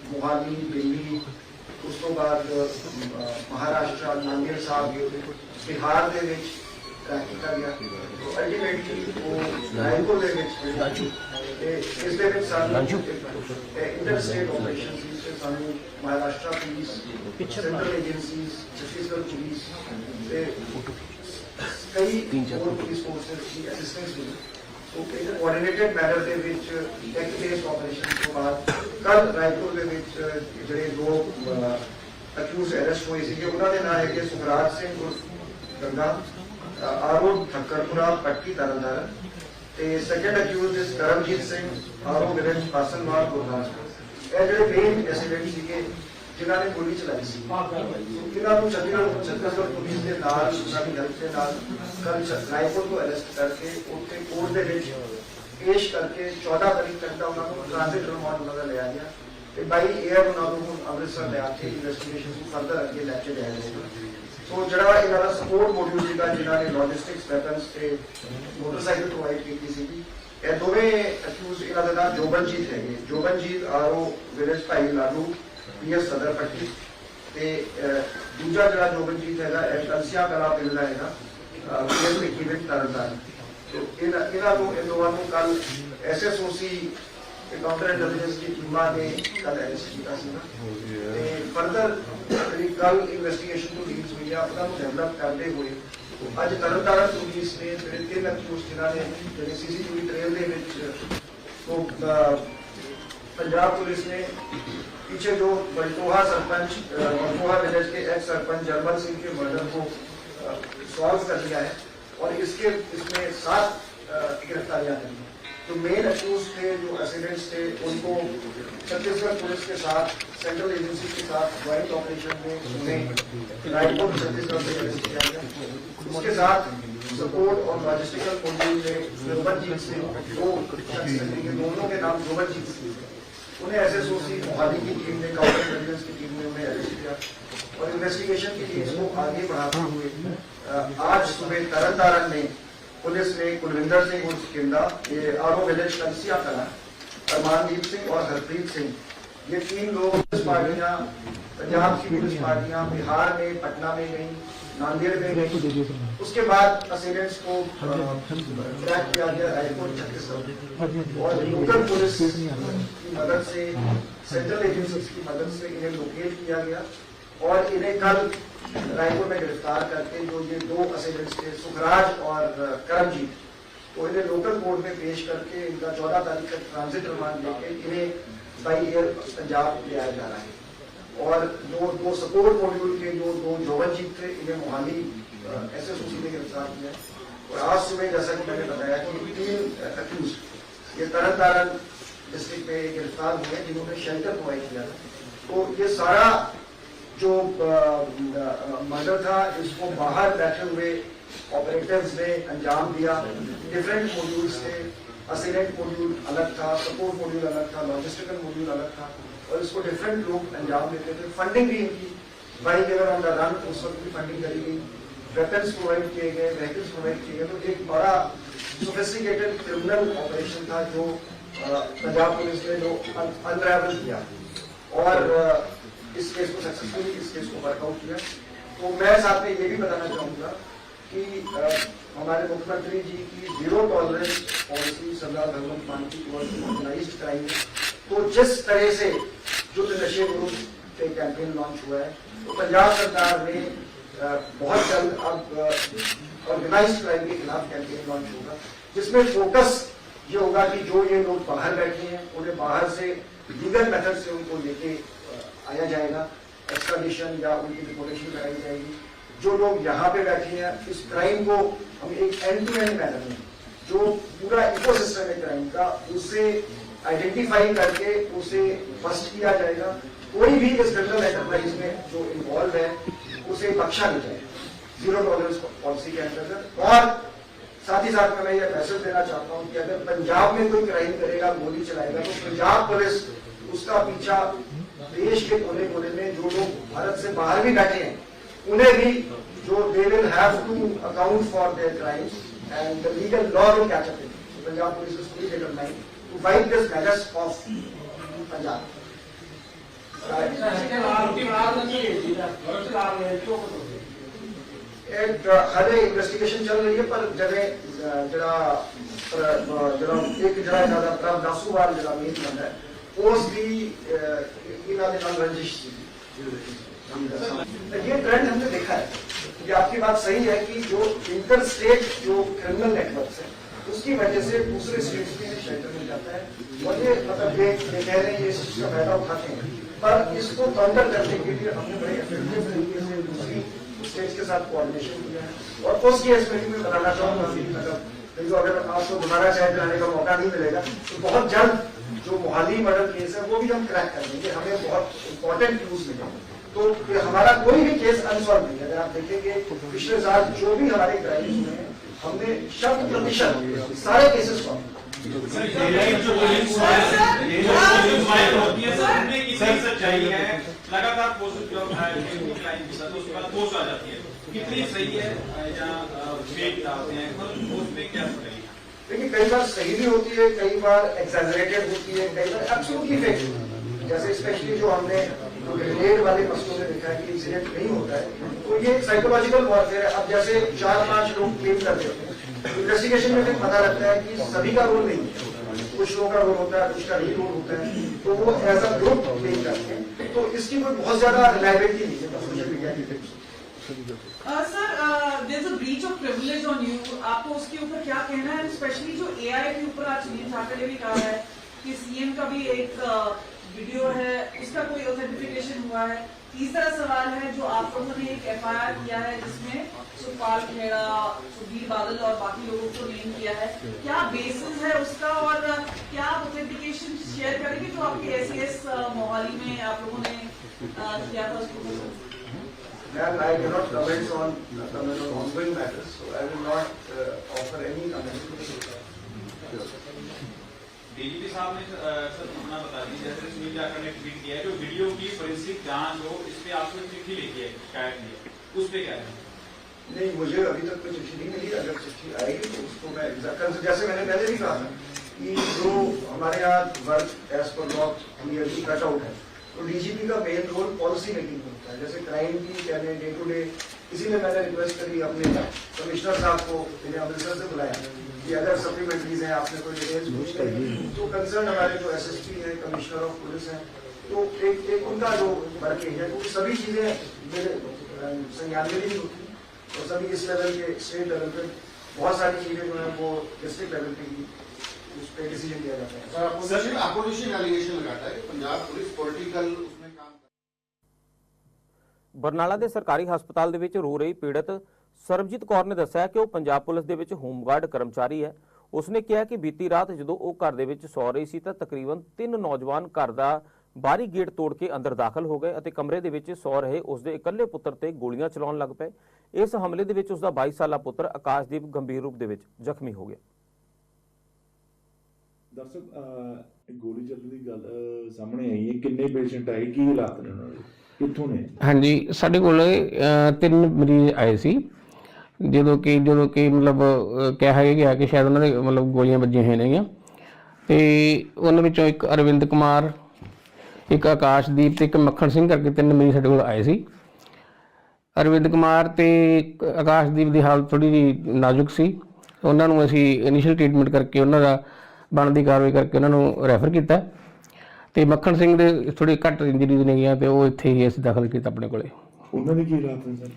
ਮੋਹਾਲੀ ਦਿੱਲੀ ਉਸ ਤੋਂ ਬਾਅਦ ਮਹਾਰਾਸ਼ਟਰ ਨਾਂਦੇੜ ਸਾਹਿਬ ਬਿਹਾਰ ਦੇ ਵਿੱਚ ਕੀਤਾ ਗਿਆ। ਅਲਟੀਮੇਟਲੀ ਉਹ ਰਾਏਪੁਰ ਦੇ ਵਿੱਚ ਇਸ ਦੇ ਵਿੱਚ ਸਾਨੂੰ ਇੰਟਰ ਸਟੇਟ ਆਪਰੇਸ਼ਨ ਸੀ ਤੇ ਸਾਨੂੰ Maharashtra police central agencies Chhattisgarh police ਤੇ ਕਈ ਹੋਰ ਪੁਲਿਸ ਫੋਰਸਸ ਦੀ ਅਸਿਸਟੈਂਸ ਮਿਲੀ। ਇੱਕ ਕੋਆਰਡੀਨੇਟਡ ਮੈਨਰ ਦੇ ਵਿੱਚ ਟੈਕ ਬੇਸਡ ਆਪਰੇਸ਼ਨ ਤੋਂ ਬਾਅਦ ਕੱਲ ਰਾਏਪੁਰ ਦੇ ਵਿੱਚ ਜਿਹੜੇ ਦੋ ਅਕਿਊਜ਼ ਅਰੈਸਟ ਹੋਏ ਸੀਗੇ, ਉਹਨਾਂ ਦੇ ਨਾਂ ਹੈਗੇ ਸੁਖਰਾਜ ਸਿੰਘ ਉਰਫ ਗੰਗਾ ਆਰੋ ਠੱਕਰਪੁਰਾ ਪੱਟੀ ਤਰਨਤਾਰਨ ਤੇ ਸੈਕੰਡ ਅਕਿਊਜ਼ ਇਸ ਕਰਮਜੀਤ ਸਿੰਘ, ਆਰੋ ਵਿਲੇਜ ਪਾਸਨਵਾਲ ਗੁਰਦਾਸਪੁਰ। ਇਹ ਜਿਹੜੇ ਮੇਨ ਐਸੀਡੈਂਟ ਸੀਗੇ ਜਿਨ੍ਹਾਂ ਨੇ ਗੋਲੀ ਚਲਾਈ ਸੀ। ਕਿਨਾਂ ਨੂੰ ਚੰਡੀਗੜ੍ਹ ਛੱਤੀਸਗੜ੍ਹ ਪੁਲਿਸ ਦੇ ਨਾਲ ਸਾਡੀ ਹੈਲਪ ਦੇ ਨਾਲ ਕੱਲ ਰਾਏਪੁਰ ਤੋਂ ਅਰੈਸਟ ਕਰਕੇ ਉੱਥੇ ਕੋਰਟ ਦੇ ਵਿੱਚ ਪੇਸ਼ ਕਰਕੇ 14 ਤਰੀਕ ਤੱਕ ਦਾ ਉਹਨਾਂ ਨੂੰ ਟ੍ਰਾਂਜ਼ਿਟ ਰਿਮਾਂਡ ਉਹਨਾਂ ਦਾ ਲਿਆ ਗਿਆ। ਤੇ ਬਾਈ 에ਅਰ ਉਹਨਾਂ ਨੂੰ ਹੁਣ ਅੰਮ੍ਰਿਤਸਰ ਲਿਆ ਕੇ ਇਨਵੈਸਟੀਗੇਸ਼ਨ ਨੂੰ ਫਰਦਰ ਅੱਗੇ ਲੈ ਕੇ ਜਾਇਆ ਜਾਏਗਾ ਸੋ ਜਿਹੜਾ ਇਹਨਾਂ ਦਾ ਸਪੋਰਟ ਮੋਡਿਊਲ ਸੀਗਾ ਜਿਨ੍ਹਾਂ ਨੇ ਲੌਜਿਸਟਿਕਸ ਵੈਪਨਸ ਤੇ ਮੋਟਰਸਾਈਕਲ ਪ੍ਰੋਵਾਈਡ ਕੀਤੀ ਸੀਗੀ ਇਹ ਦੋਵੇਂ ਅਕਿਊਜ਼ ਇਹਨਾਂ ਦਾ ਨਾਮ ਜੋਬਨਜੀਤ ਹੈਗੇ। ਜੋਬਨਜੀਤ ਆਰਓ ਵਿਲੇਜ ਭਾਈ ਲਾਲੂ ਪੀਐਸ ਸਦਰ ਪੱਟੀ ਤੇ ਦੂਜਾ ਜਿਹੜਾ ਜੋਬਨਜੀਤ ਹੈਗਾ, ਇਹ ਕਲਾ ਪਿੰਡ ਹੈਗਾ ਪੀਐਸ ਵਿੱਕੀ ਵਿੱਚ ਤਰਨਤਾਰਨ ਤੋ ਇਹਨਾਂ ਇਹਨਾਂ ਨੂੰ ਇਹ ਦੋਵਾਂ ਨੂੰ ਕੱਲ ਐਸਐਸਓਸੀ ਕਾਊਂਟਰ ਇੰਟੈਲੀਜੈਂਸ ਦੀ ਟੀਮਾਂ ਨੇ ਕੱਲ ਅਰੈਸਟ ਕੀਤਾ ਸੀ ਤੇ ਫਰਦਰ ਜਿਹੜੀ ਕੱਲ ਇਨਵੈਸਟੀਗੇਸ਼ਨ ਤੋਂ ਲੀਡਸ ਹੋਈ ਉਹਨਾਂ ਨੂੰ ਡਿਵੈਲਪ ਕਰਦੇ ਹੋਏ ਅੱਜ ਤਰਨਤਾਰਨ ਪੁਲਿਸ ਨੇ ਜਿਹੜੇ ਤਿੰਨ ਅਕਿਊਜ਼ ਜਿਨ੍ਹਾਂ ਨੇ ਜਿਹੜੇ ਸੀਸੀਟੀਵੀ ਟ੍ਰੇਲ ਦੇ ਵਿੱਚ ਤੋਂ पंजाब पुलिस ने पीछे जो बलटोहा सरपंच बलटोहा विलेज के एक्स सरपंच जर्मन सिंह के मर्डर को सॉल्व कर लिया है और इसके, इसमें सात गिरफ्तारियाँ हैं तो मेन अक्यूज थे, जो एसिडेंट्स थे, उनको छत्तीसगढ़ पुलिस के साथ सेंट्रल एजेंसी के साथ ज्वाइंट ऑपरेशन में उन्हें रायपुर, छत्तीसगढ़ से अरेस्ट किया गया उसके साथ सपोर्ट और लॉजिस्टिकल मॉड्यूल में जोबनजीत सिंह दो दोनों के नाम जोबनजीत सिंह। उन्हें एसएसओसी मोहाली की टीम ने काउंटर इंटेलिजेंस की टीम ने उन्हें अरेस्ट किया। और इन्वेस्टिगेशन की टीम को आगे बढ़ाते हुए आज सुबह तरन तारण में पुलिस ने कुलविंदर सिंह उर्फ़ किंदा ये आरो विलेज कलसिया कला अरमानदीप सिंह और हरप्रीत सिंह, ये तीन लोग पुलिस पार्टियाँ, पंजाब की पुलिस पार्टियाँ बिहार में, पटना में गई। नांदेड़ में। उसके बाद असेलेंट्स को ट्रैक किया गया रायपुर छत्तीसगढ़। और लोकल पुलिस की मदद से सेंट्रल एजेंसीज की मदद से इन्हें लोकेट किया गया। और इन्हें कल रायपुर में गिरफ़्तार करके जो ये दो असेलेंट्स थे सुखराज और करमजीत तो इन्हें लोकल कोर्ट में पेश करके इनका चौदह तारीख तक ट्रांजिट रिमांड लेके इन्हें बाई एयर पंजाब ले आया जा रहा है। और जो दो सपोर्ट मॉड्यूल के जो, दो जोवनजीत थे, इन्हें मोहाली एस एस ने गिरफ़्तार किया और आज सुबह जैसा कि मैंने बताया कि तीन अक्यूज ये तरन तारण डिस्ट्रिक्ट में गिरफ़्तार हुए जिन्होंने शेल्टर प्रोवाइड किया था। तो ये सारा जो मर्डर था, इसको बाहर बैठे हुए ऑपरेटर्स ने अंजाम दिया। डिफरेंट मॉड्यूल्स थे असिलेंट मॉड्यूल अलग था सपोर्ट मॉड्यूल अलग था लॉजिस्टिकल मॉड्यूल अलग था। और इसको डिफरेंट लोग अंजाम देते थे फंडिंग भी इनकी बाइक अगर ऑन द रन उस वक्त भी फंडिंग करी गई वेपन्स प्रोवाइड किए गए व्हीकल्स प्रोवाइड किए गए तो एक बड़ा सोफिस्टिकेटेड क्रिमिनल ऑपरेशन था जो पंजाब पुलिस ने जो अनरावल किया। और इस केस को सक्सेसफुली इस केस को वर्कआउट किया। तो मैं साथ में ये भी बताना चाहूँगा कि हमारे मुख्यमंत्री जी की zero tolerance policy Sardar Bhagwant Mann की ऑर्गेनाइज क्राइम तो जिस तरह से युद्ध नशे विरुद्ध पे कैंपेन लॉन्च हुआ है। तो पंजाब सरकार ने बहुत जल्द अब ऑर्गेनाइज क्राइम के खिलाफ कैंपेन लॉन्च होगा, जिसमें फोकस ये होगा कि जो ये लोग बाहर बैठे हैं, उन्हें बाहर से लीगल मेथड से उनको लेके आया जाएगा एक्स्ट्राडिशन या उनकी डिपोटेशन कराई जाएगी। जो लोग यहाँ पे बैठे हैं, इस क्राइम को हम एक एंड टू एंड मैनर में जो पूरा इकोसिस्टम है क्राइम का, उसे आइडेंटिफाई करके उसे बस्ट किया जाएगा। कोई भी इस क्रिमिनल एंटरप्राइज में जो इन्वॉल्व है, उसे बख्शा नहीं जाएगा। ज़ीरो टॉलरेंस पॉलिसी के अंतर्गत। और साथ ही साथ में मैं ये मैसेज देना चाहता हूँ कि अगर पंजाब में कोई क्राइम करेगा, गोली चलाएगा तो पंजाब पुलिस उसका पीछा देश के कोने कोने में जो लोग भारत से बाहर भी बैठे हैं, उन्हें भी जो they will have to account for their crimes and the legal law will catch up with it. So Punjab police is fully determined to fight this menace of Punjab. एक हरे इन्वेस्टिगेशन चल रही है पर जड़े जड़ा जड़ा एक जड़ा ज़्यादा प्रभ दासूवाल जड़ा मेन बंद है उस भी इन्होंने रंजिश थी ये ट्रेंड हमने देखा है कि आपकी बात सही है कि जो इंटर स्टेट जो क्रिमिनल नेटवर्क है, उसकी वजह से दूसरे स्टेट्स में शेल्टर मिल जाता है। और ये मतलब ये कह रहे हैं ये इस चीज़ का फ़ायदा उठाते हैं। पर इसको काउंटर करने के लिए हमने बड़े इफ़ेक्टिव तरीके से दूसरी स्टेट्स के साथ कोऑर्डिनेशन किया है। और उस केस में भी बताना चाहूँगा मतलब अगर आपको दोबारा चाय पिलाने का मौका नहीं मिलेगा तो बहुत जल्द जो मोहाली मर्डर केस है, वो भी हम क्रैक कर देंगे। हमें बहुत इंपॉर्टेंट क्लूज मिलेंगे। तो हमारा कोई भी केस अनसॉल्व नहीं है। अगर आप देखेंगे पिछले साल जो भी हमारे क्राइम्स हुए हैं हमने शत प्रतिशत सारे केसेस को लगातार पोस्ट क्लाइंट के साथ उसके बाद पोस्ट आ जाती है। कितनी सही है? या फेक डालते हैं? पोस्ट में क्या सही है? देखिए कई बार सही भी होती है कई बार एक्सैजरेटेड होती है कई बार एब्सोल्युटली फेक जैसे स्पेशली जो हमने ग्रेनेड वाले मसलों में देखा है कि इंसिडेंट नहीं होता है। तो ये साइकोलॉजिकल वॉरफेयर है। अब जैसे चार पाँच लोग क्लेम करते हैं। इन्वेस्टिगेशन में फिर पता लगता है कि सभी का रोल नहीं है। कुछ लोगों का रोल होता है कुछ का नहीं रोल होता है। तो वो एज अ ग्रुप क्लेम करते हैं। तो इसकी कोई बहुत ज़्यादा रिलायबिलिटी नहीं है सोशल मीडिया की। sir, uh, there's a breach of privilege on आपको उसके ऊपर क्या कहना है? स्पेशली जो एआई के ऊपर आज सुनील ठाकरे भी कहा है कि सीएम का भी एक वीडियो है उसका कोई ऑथेंटिफिकेशन हुआ है तीसरा सवाल है जो आप लोगों ने एक एफआईआर किया है जिसमें सुखपाल खेड़ा सुधीर बादल और बाकी लोगों को नेम किया है क्या बेसिस है उसका और uh, क्या आप ऑथेंटिकेशन शेयर करेंगे जो आपके एस मोहाली में आप लोगों ने uh, किया था उसको And I cannot comment on comment on ongoing matters, so I will not uh, offer any comment. DGP साहब ने सर, अपना बता दी जैसे सुनील जाखड़ ने ट्वीट किया है जो वीडियो की फोरेंसिक जाँच हो, इस पे आपने चिट्ठी लिखी है शिकायत की उस पे क्या है? नहीं, मुझे अभी तक कोई चिट्ठी नहीं मिली। अगर चिट्ठी आएगी तो उसको मैं जैसे मैंने पहले भी कहा कि जो हमारे यहाँ work as per law clearly cut out है तो डीजीपी का मेन रोल पॉलिसी मेकिंग होता है। जैसे क्राइम की कहने डे टू डे इसीलिए मैंने रिक्वेस्ट करी अपने कमिश्नर साहब को मैंने अमृतसर से बुलाया। कि अगर सप्लीमेंट्रीज हैं आपने कोई डिटेल्स पूछनी है तो कंसर्न हमारे जो एसएसपी हैं कमिश्नर ऑफ पुलिस हैं तो एक एक उनका जो वर्किंग है वो सभी चीजें मेरे अ, संज्ञान में भी होती हैं और सभी इस लेवल के स्टेट लेवल पे बहुत सारी चीजें जो है वो डिस्ट्रिक्ट लेवल पे ही उस पर डिसीजन लिया जाता है सर अपोजिशन अपोजिशन एलिगेशन लगाता है कि पंजाब पुलिस पॉलिटिकल उसमें काम ਬਰਨਾਲਾ ਦੇ ਸਰਕਾਰੀ ਹਸਪਤਾਲ ਦੇ ਵਿੱਚ ਰੋ ਰਹੀ ਪੀੜਤ ਸਰਬਜੀਤ ਕੌਰ ਨੇ ਦੱਸਿਆ ਕਿ ਉਹ ਪੰਜਾਬ ਪੁਲਿਸ ਦੇ ਵਿੱਚ ਹੋਮਗਾਰਡ ਕਰਮਚਾਰੀ ਹੈ। ਉਸਨੇ ਕਿਹਾ ਕਿ ਬੀਤੀ ਰਾਤ ਜਦੋਂ ਉਹ ਘਰ ਦੇ ਵਿੱਚ ਸੌ ਰਹੀ ਸੀ ਤਾਂ ਤਕਰੀਬਨ ਤਿੰਨ ਨੌਜਵਾਨ ਘਰ ਦਾ ਬਾਹਰੀ ਗੇਟ ਤੋੜ ਕੇ ਅੰਦਰ ਦਾਖਲ ਹੋ ਗਏ ਅਤੇ ਕਮਰੇ ਦੇ ਵਿੱਚ ਸੌ ਰਹੇ ਉਸਦੇ ਇਕੱਲੇ ਪੁੱਤਰ ਤੇ ਗੋਲੀਆਂ ਚਲਾਉਣ ਲੱਗ ਪਏ। ਇਸ ਹਮਲੇ ਦੇ ਵਿੱਚ ਉਸਦਾ 22 ਸਾਲਾ ਪੁੱਤਰ ਆਕਾਸ਼ਦੀਪ ਗੰਭੀਰ ਰੂਪ ਦੇ ਵਿੱਚ ਜ਼ਖਮੀ ਹੋ ਗਿਆ। ਦਰਸ਼ਕ ਗੋਲੀ ਚੱਲਣ ਦੀ ਗੱਲ ਸਾਹਮਣੇ ਆਈ ਹੈ। ਕਿੰਨੇ ਪੇਸ਼ੈਂਟ ਆਏ? ਕੀ ਹਾਲਾਤ ਨੇ ਉਹਨਾਂ ਦੇ? ਕਿੱਥੋਂ ਨੇ? ਹਾਂਜੀ ਸਾਡੇ ਕੋਲ ਤਿੰਨ ਮਰੀਜ਼ ਆਏ ਸੀ। ਜਦੋਂ ਕਿ ਜਦੋਂ ਕਿ ਮਤਲਬ ਕਿਹਾ ਗਿਆ ਕਿ ਸ਼ਾਇਦ ਉਹਨਾਂ ਦੇ ਮਤਲਬ ਗੋਲੀਆਂ ਵੱਜੀਆਂ ਹੋਈਆਂ ਨੇਗੀਆਂ। ਤੇ ਉਹਨਾਂ ਵਿੱਚੋਂ ਇੱਕ ਅਰਵਿੰਦ ਕੁਮਾਰ ਇੱਕ ਆਕਾਸ਼ਦੀਪ ਤੇ ਇੱਕ ਮੱਖਣ ਸਿੰਘ ਕਰਕੇ ਤਿੰਨ ਮਰੀਜ਼ ਸਾਡੇ ਕੋਲ ਆਏ ਸੀ। ਅਰਵਿੰਦ ਕੁਮਾਰ ਤੇ ਆਕਾਸ਼ਦੀਪ ਦੀ ਹਾਲਤ ਥੋੜੀ ਜਿਹੀ ਨਾਜ਼ੁਕ ਸੀ। ਉਹਨਾਂ ਨੂੰ ਅਸੀਂ ਇਨੀਸ਼ੀਅਲ ਟ੍ਰੀਟਮੈਂਟ ਕਰਕੇ ਉਹਨਾਂ ਦਾ ਬਣਦੀ ਕਾਰਵਾਈ ਕਰਕੇ ਉਹਨਾਂ ਨੂੰ ਰੈਫਰ ਕੀਤਾ। ਤੇ ਮੱਖਣ ਸਿੰਘ ਦੇ ਥੋੜੀ ਘੱਟ ਇੰਜਰੀਜ਼ ਨੇ ਗਈਆਂ ਤੇ ਉਹ ਇੱਥੇ ਹੀ ਅਸੀਂ ਦਾਖਲ ਕੀਤਾ ਆਪਣੇ ਕੋਲੇ। ਉਹਨਾਂ ਦੀ ਕੀ ਹਾਲਾਤ ਨੇ ਸਰ?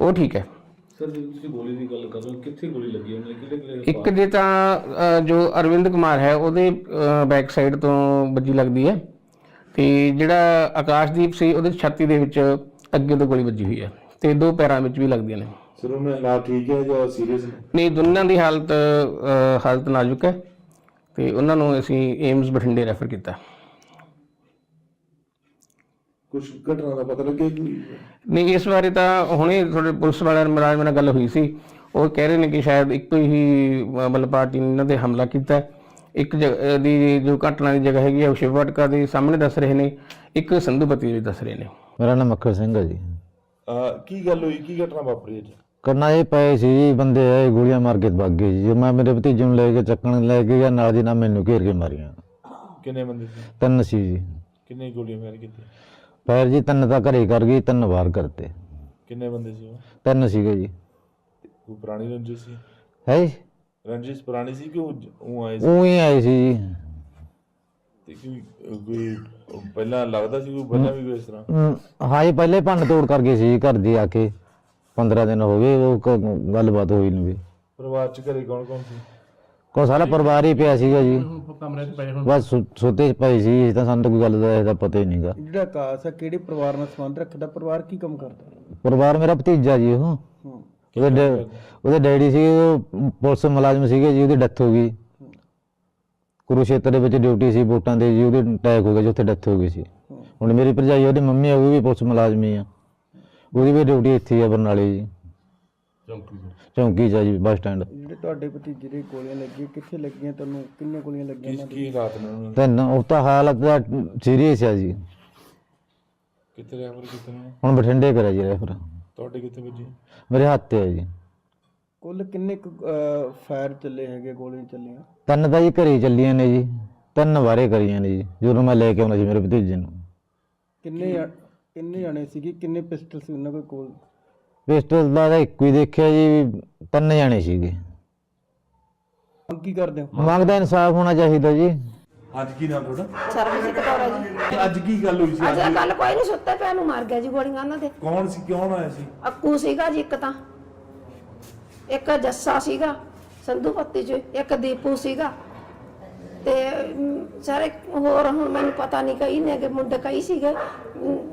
ਉਹ ਠੀਕ ਹੈ। ਸਰ ਜੇ ਤੁਸੀਂ ਗੋਲੀ ਦੀ ਗੱਲ ਕਰ ਰਹੇ ਹੋ ਕਿੱਥੇ ਗੋਲੀ ਲੱਗੀ ਉਹਨੇ? ਕਿਹੜੇ ਕਿਹੜੇ ਇੱਕ ਜੇ ਤਾਂ ਅ, ਜੋ ਅਰਵਿੰਦ ਕੁਮਾਰ ਹੈ ਉਹਦੇ ਬੈਕ ਸਾਈਡ ਤੋਂ ਵੱਜੀ ਲੱਗਦੀ ਹੈ। ਤੇ ਜਿਹੜਾ ਆਕਾਸ਼ਦੀਪ ਸੀ ਉਹਦੇ ਛਾਤੀ ਦੇ ਵਿੱਚ ਅੱਗੇ ਤੋਂ ਗੋਲੀ ਵੱਜੀ ਹੋਈ ਹੈ। ਤੇ ਦੋ ਪੈਰਾਂ ਵਿੱਚ ਵੀ ਲੱਗਦੀਆਂ ਨੇ। ਸਰ ਉਹਨਾਂ ਦੇ ਠੀਕ ਹੈ ਜਾਂ ਸੀਰੀਅਸ ਨੇ ਨਹੀਂ ਦੋਨਾਂ ਦੀ ਹਾਲਤ ਅ, ਹਾਲਤ ਨਾਜ਼ੁਕ ਹੈ। ਤੇ ਉਹਨਾਂ ਨੂੰ ਅਸੀਂ ਏਮਸ ਬਠਿੰਡੇ ਰੈਫਰ ਕੀਤਾ। ਕੁਝ ਘਟਨਾ ਦਾ ਪਤਾ ਲੱਗਿਆ ਕੋਈ ਨਹੀਂ ਇਸ ਬਾਰੇ ਤਾਂ ਹੁਣੇ ਥੋੜੇ ਪੁਲਿਸ ਵਾਲਿਆਂ ਨਾਲ ਮੁਲਾਜ਼ਮਾਂ ਨਾਲ ਗੱਲ ਹੋਈ ਸੀ। ਉਹ ਕਹਿ ਰਹੇ ਨੇ ਕਿ ਸ਼ਾਇਦ ਇੱਕੋ ਹੀ ਮਤਲਬ ਪਾਰਟੀ ਨੇ ਇਹਨਾਂ ਤੇ ਹਮਲਾ ਕੀਤਾ। ਹੈ। ਇੱਕ ਜਗ੍ਹਾ ਦੀ ਜੋ ਘਟਨਾ ਦੀ ਜਗ੍ਹਾ ਹੈਗੀ ਹੈ ਉਹ ਸ਼ਿਵਵਟਕਾ ਦੇ ਸਾਹਮਣੇ ਦੱਸ ਰਹੇ ਨੇ। ਇੱਕ ਸੰਧੂਪਤੀ ਵੀ ਦੱਸ ਰਹੇ ਨੇ। ਮੇਰਾ ਨਾਮ ਮੱਖਰ ਸਿੰਘ ਹੈ ਜੀ। ਕੀ ਗੱਲ ਹੋਈ? ਕੀ ਘਟਨਾ ਵਾਪਰੀ ਅੱਜ? ਕਰਨਾ ਇਹ ਪਏ ਸੀ ਜੀ ਬੰਦੇ ਆਏ ਗੋਲੀਆਂ ਮਾਰ ਕੇ ਭੱਗ ਗਏ ਜੀ। ਮੈਂ ਮੇਰੇ ਭਤੀਜੇ ਨੂੰ ਲੈ ਕੇ ਚੱਕਣ ਲੈ ਕੇ ਗਿਆ ਨਾਲ ਦੀ ਨਾਲ ਮੈਨੂੰ ਘੇਰ ਕੇ ਮਾਰੀਆਂ। ਕਿੰਨੇ ਬੰਦੇ ਸੀ? ਤਿੰਨ ਸੀ ਜੀ। ਕਿੰਨੇ ਗੋਲੀਆਂ ਮਾਰ ਕੀਤੀਆਂ ਪੈਰ ਜੀ ਤਿੰਨ ਤਾਂ ਘਰੇ ਕਰ ਗਈ ਤਿੰਨ ਬਾਹਰ ਕਰਤੇ। ਕਿੰਨੇ ਬੰਦੇ ਸੀ ਉਹ? ਤਿੰਨ ਸੀਗੇ ਜੀ। ਕੋਈ ਪੁਰਾਣੀ ਰੰਜਿਸ਼ ਸੀ? ਹੈ ਰੰਜਿਸ਼ ਪੁਰਾਣੀ ਸੀ ਕਿ ਉਹ ਆਏ ਸੀ? ਉਹੀ ਆਏ ਸੀ ਜੀ। ਤੇ ਕੋਈ ਕੋਈ ਪਹਿਲਾਂ ਲੱਗਦਾ ਸੀ ਕੋਈ ਪਹਿਲਾਂ ਵੀ ਕੋਈ ਇਸ ਤਰ੍ਹਾਂ? ਹਾਂ ਜੀ ਪਹਿਲੇ ਭੰਨ ਤੋੜ ਕਰ ਗਏ ਸੀ ਜੀ ਘਰ ਦੀ ਆ ਕੇ। 15 ਦਿਨ ਹੋ ਗਏ ਉਹ ਗੱਲਬਾਤ ਹੋਈ ਨਹੀਂ ਵੀ। ਪਰਿਵਾਰ ਚ ਘਰੇ ਕੌਣ ਕੌਣ ਸੀ? ਕੋ ਸਾਰਾ ਪਰਿਵਾਰ ਹੀ ਪਿਆ ਸੀਗਾ ਜੀ। ਕਮਰੇ 'ਚ ਪਏ ਹੁਣ। ਬਸ ਸੁ- ਸੁੱਤੇ 'ਚ ਪਏ ਸੀ ਇਹ ਤਾਂ ਸਾਨੂੰ ਤਾਂ ਕੋਈ ਗੱਲ ਦਾ ਇਹਦਾ ਪਤਾ ਹੀ ਨਹੀਂਗਾ। ਜਿਹੜਾ ਆਕਾਸ਼ ਆ ਕਿਹੜੇ ਪਰਿਵਾਰ ਨਾਲ ਸੰਬੰਧ ਰੱਖਦਾ? ਪਰਿਵਾਰ ਕੀ ਕੰਮ ਕਰਦਾ? ਪਰਿਵਾਰ ਮੇਰਾ ਭਤੀਜਾ ਜੀ ਉਹ। ਉਹਦੇ ਡੈ- ਉਹਦੇ ਡੈਡੀ ਸੀ ਉਹ ਪੁਲਿਸ ਮੁਲਾਜ਼ਮ ਸੀਗੇ ਜੀ ਉਹਦੀ ਡੈਥ ਹੋ ਗਈ। ਕੁਰੂਸ਼ੇਤਰ ਦੇ ਵਿੱਚ ਡਿਊਟੀ ਸੀ ਵੋਟਾਂ ਦੇ ਜੀ ਉਹਦੇ ਅਟੈਕ ਹੋ ਗਿਆ ਜੀ ਉੱਥੇ ਡੈਥ ਹੋ ਗਈ ਸੀ। ਹੁਣ ਮੇਰੀ ਭਰਜਾਈ ਉਹਦੀ ਮੰਮੀ ਆ ਉਹ ਵੀ ਪੁਲਿਸ ਮੁਲਾਜ਼ਮ ਹੀ ਆ। ਉਹਦੀ ਵੀ ਡਿਊਟੀ ਇੱਥੇ ਹੀ ਆ ਬਰਨਾਲੇ ਜੀ। ਚੌਂਕੀ ਤੋਂ। ਚੌਂਕੀ 'ਚ ਆ ਜੀ ਬੱਸ ਸਟੈਂਡ। ਜਿਹੜੇ ਤੁਹਾਡੇ ਭਤੀਜੇ ਦੇ ਗੋਲੀਆਂ ਲੱਗੀਆਂ ਕਿੱਥੇ ਲੱਗੀਆਂ ਤੁਹਾਨੂੰ? ਕਿੰਨੀਆਂ ਗੋਲੀਆਂ ਲੱਗੀਆਂ ਕੀ ਕੀ ਹਾਲਾਤ ਨੇ? ਉਹਨਾਂ ਤਿੰਨ ਉਹ ਤਾਂ ਹਾਲਤ ਦਾ ਸੀਰੀਅਸ ਆ ਜੀ। ਕਿੱਥੇ ਰੈਫਰ ਕਿੱਥੇ ਨੇ? ਹੁਣ ਬਠਿੰਡੇ ਕਰਿਆ ਜੀ ਰੈਫਰ। ਤੁਹਾਡੇ ਕਿੱਥੇ ਵੱਜੀ ਮੇਰੇ ਹੱਥ ਤੇ ਆ ਜੀ। ਕੁੱਲ ਕਿੰਨੇ ਫਾਇਰ ਚੱਲੇ ਹੈਗੇ ਗੋਲੀਆਂ ਚੱਲੀਆਂ? ਤਿੰਨ ਤਾਂ ਜੀ ਘਰੇ ਚੱਲੀਆਂ ਨੇ ਜੀ। ਤਿੰਨ ਵਾਰੇ ਕਰੀਆਂ ਨੇ ਜੀ ਜਦੋਂ ਮੈਂ ਲੈ ਕੇ ਆਉਂਦਾ ਸੀ ਮੇਰੇ ਭਤੀਜੇ ਨੂੰ। ਕਿੰਨੇ ਕਿੰਨੇ ਜਾਣੇ ਸੀਗੇ? ਕਿੰਨੇ ਪਿਸਟਲ ਸੀ ਉਹਨਾਂ ਕੋਲ ਕੋਲ? ਪਿਸਟਲ ਦਾ ਤਾਂ ਇੱਕੋ ਹੀ ਦੇਖਿਆ ਜੀ ਤਿੰਨ ਜਾਣੇ ਸੀਗੇ। ਮੰਗ ਕੀ ਕਰਦੇ ਹੋ? ਮੰਗਦਾ ਇਨਸਾਫ ਹੋਣਾ ਚਾਹੀਦਾ ਜੀ। ਅੱਜ ਕੀ ਨਾਮ ਤੁਹਾਡਾ? ਸਰਬਜੀਤ ਕੌਰ ਹੈ ਜੀ। ਅੱਜ ਕੀ ਗੱਲ ਹੋਈ ਸੀ? ਅੱਜ ਗੱਲ ਕੋਈ ਨਹੀਂ ਸੁੱਤੇ ਪਿਆ ਨੂੰ ਮਾਰ ਗਿਆ ਜੀ ਗੋਲੀਆਂ ਉਹਨਾਂ ਦੇ। ਕੌਣ ਸੀ? ਕੌਣ ਆਇਆ ਸੀ? ਅੱਕੂ ਸੀਗਾ ਜੀ ਇੱਕ ਤਾਂ। ਇੱਕ ਜੱਸਾ ਸੀਗਾ ਸੰਧੂ ਪੱਤੀ ਚ ਇੱਕ ਦੀਪੂ ਸੀਗਾ। ਤੇ ਸਾਰੇ ਹੋਰ ਹੁਣ ਮੈਨੂੰ ਪਤਾ ਨਹੀਂ ਕਈ ਨੇ ਕਿ ਮੁੰਡੇ ਕਈ ਸੀਗੇ।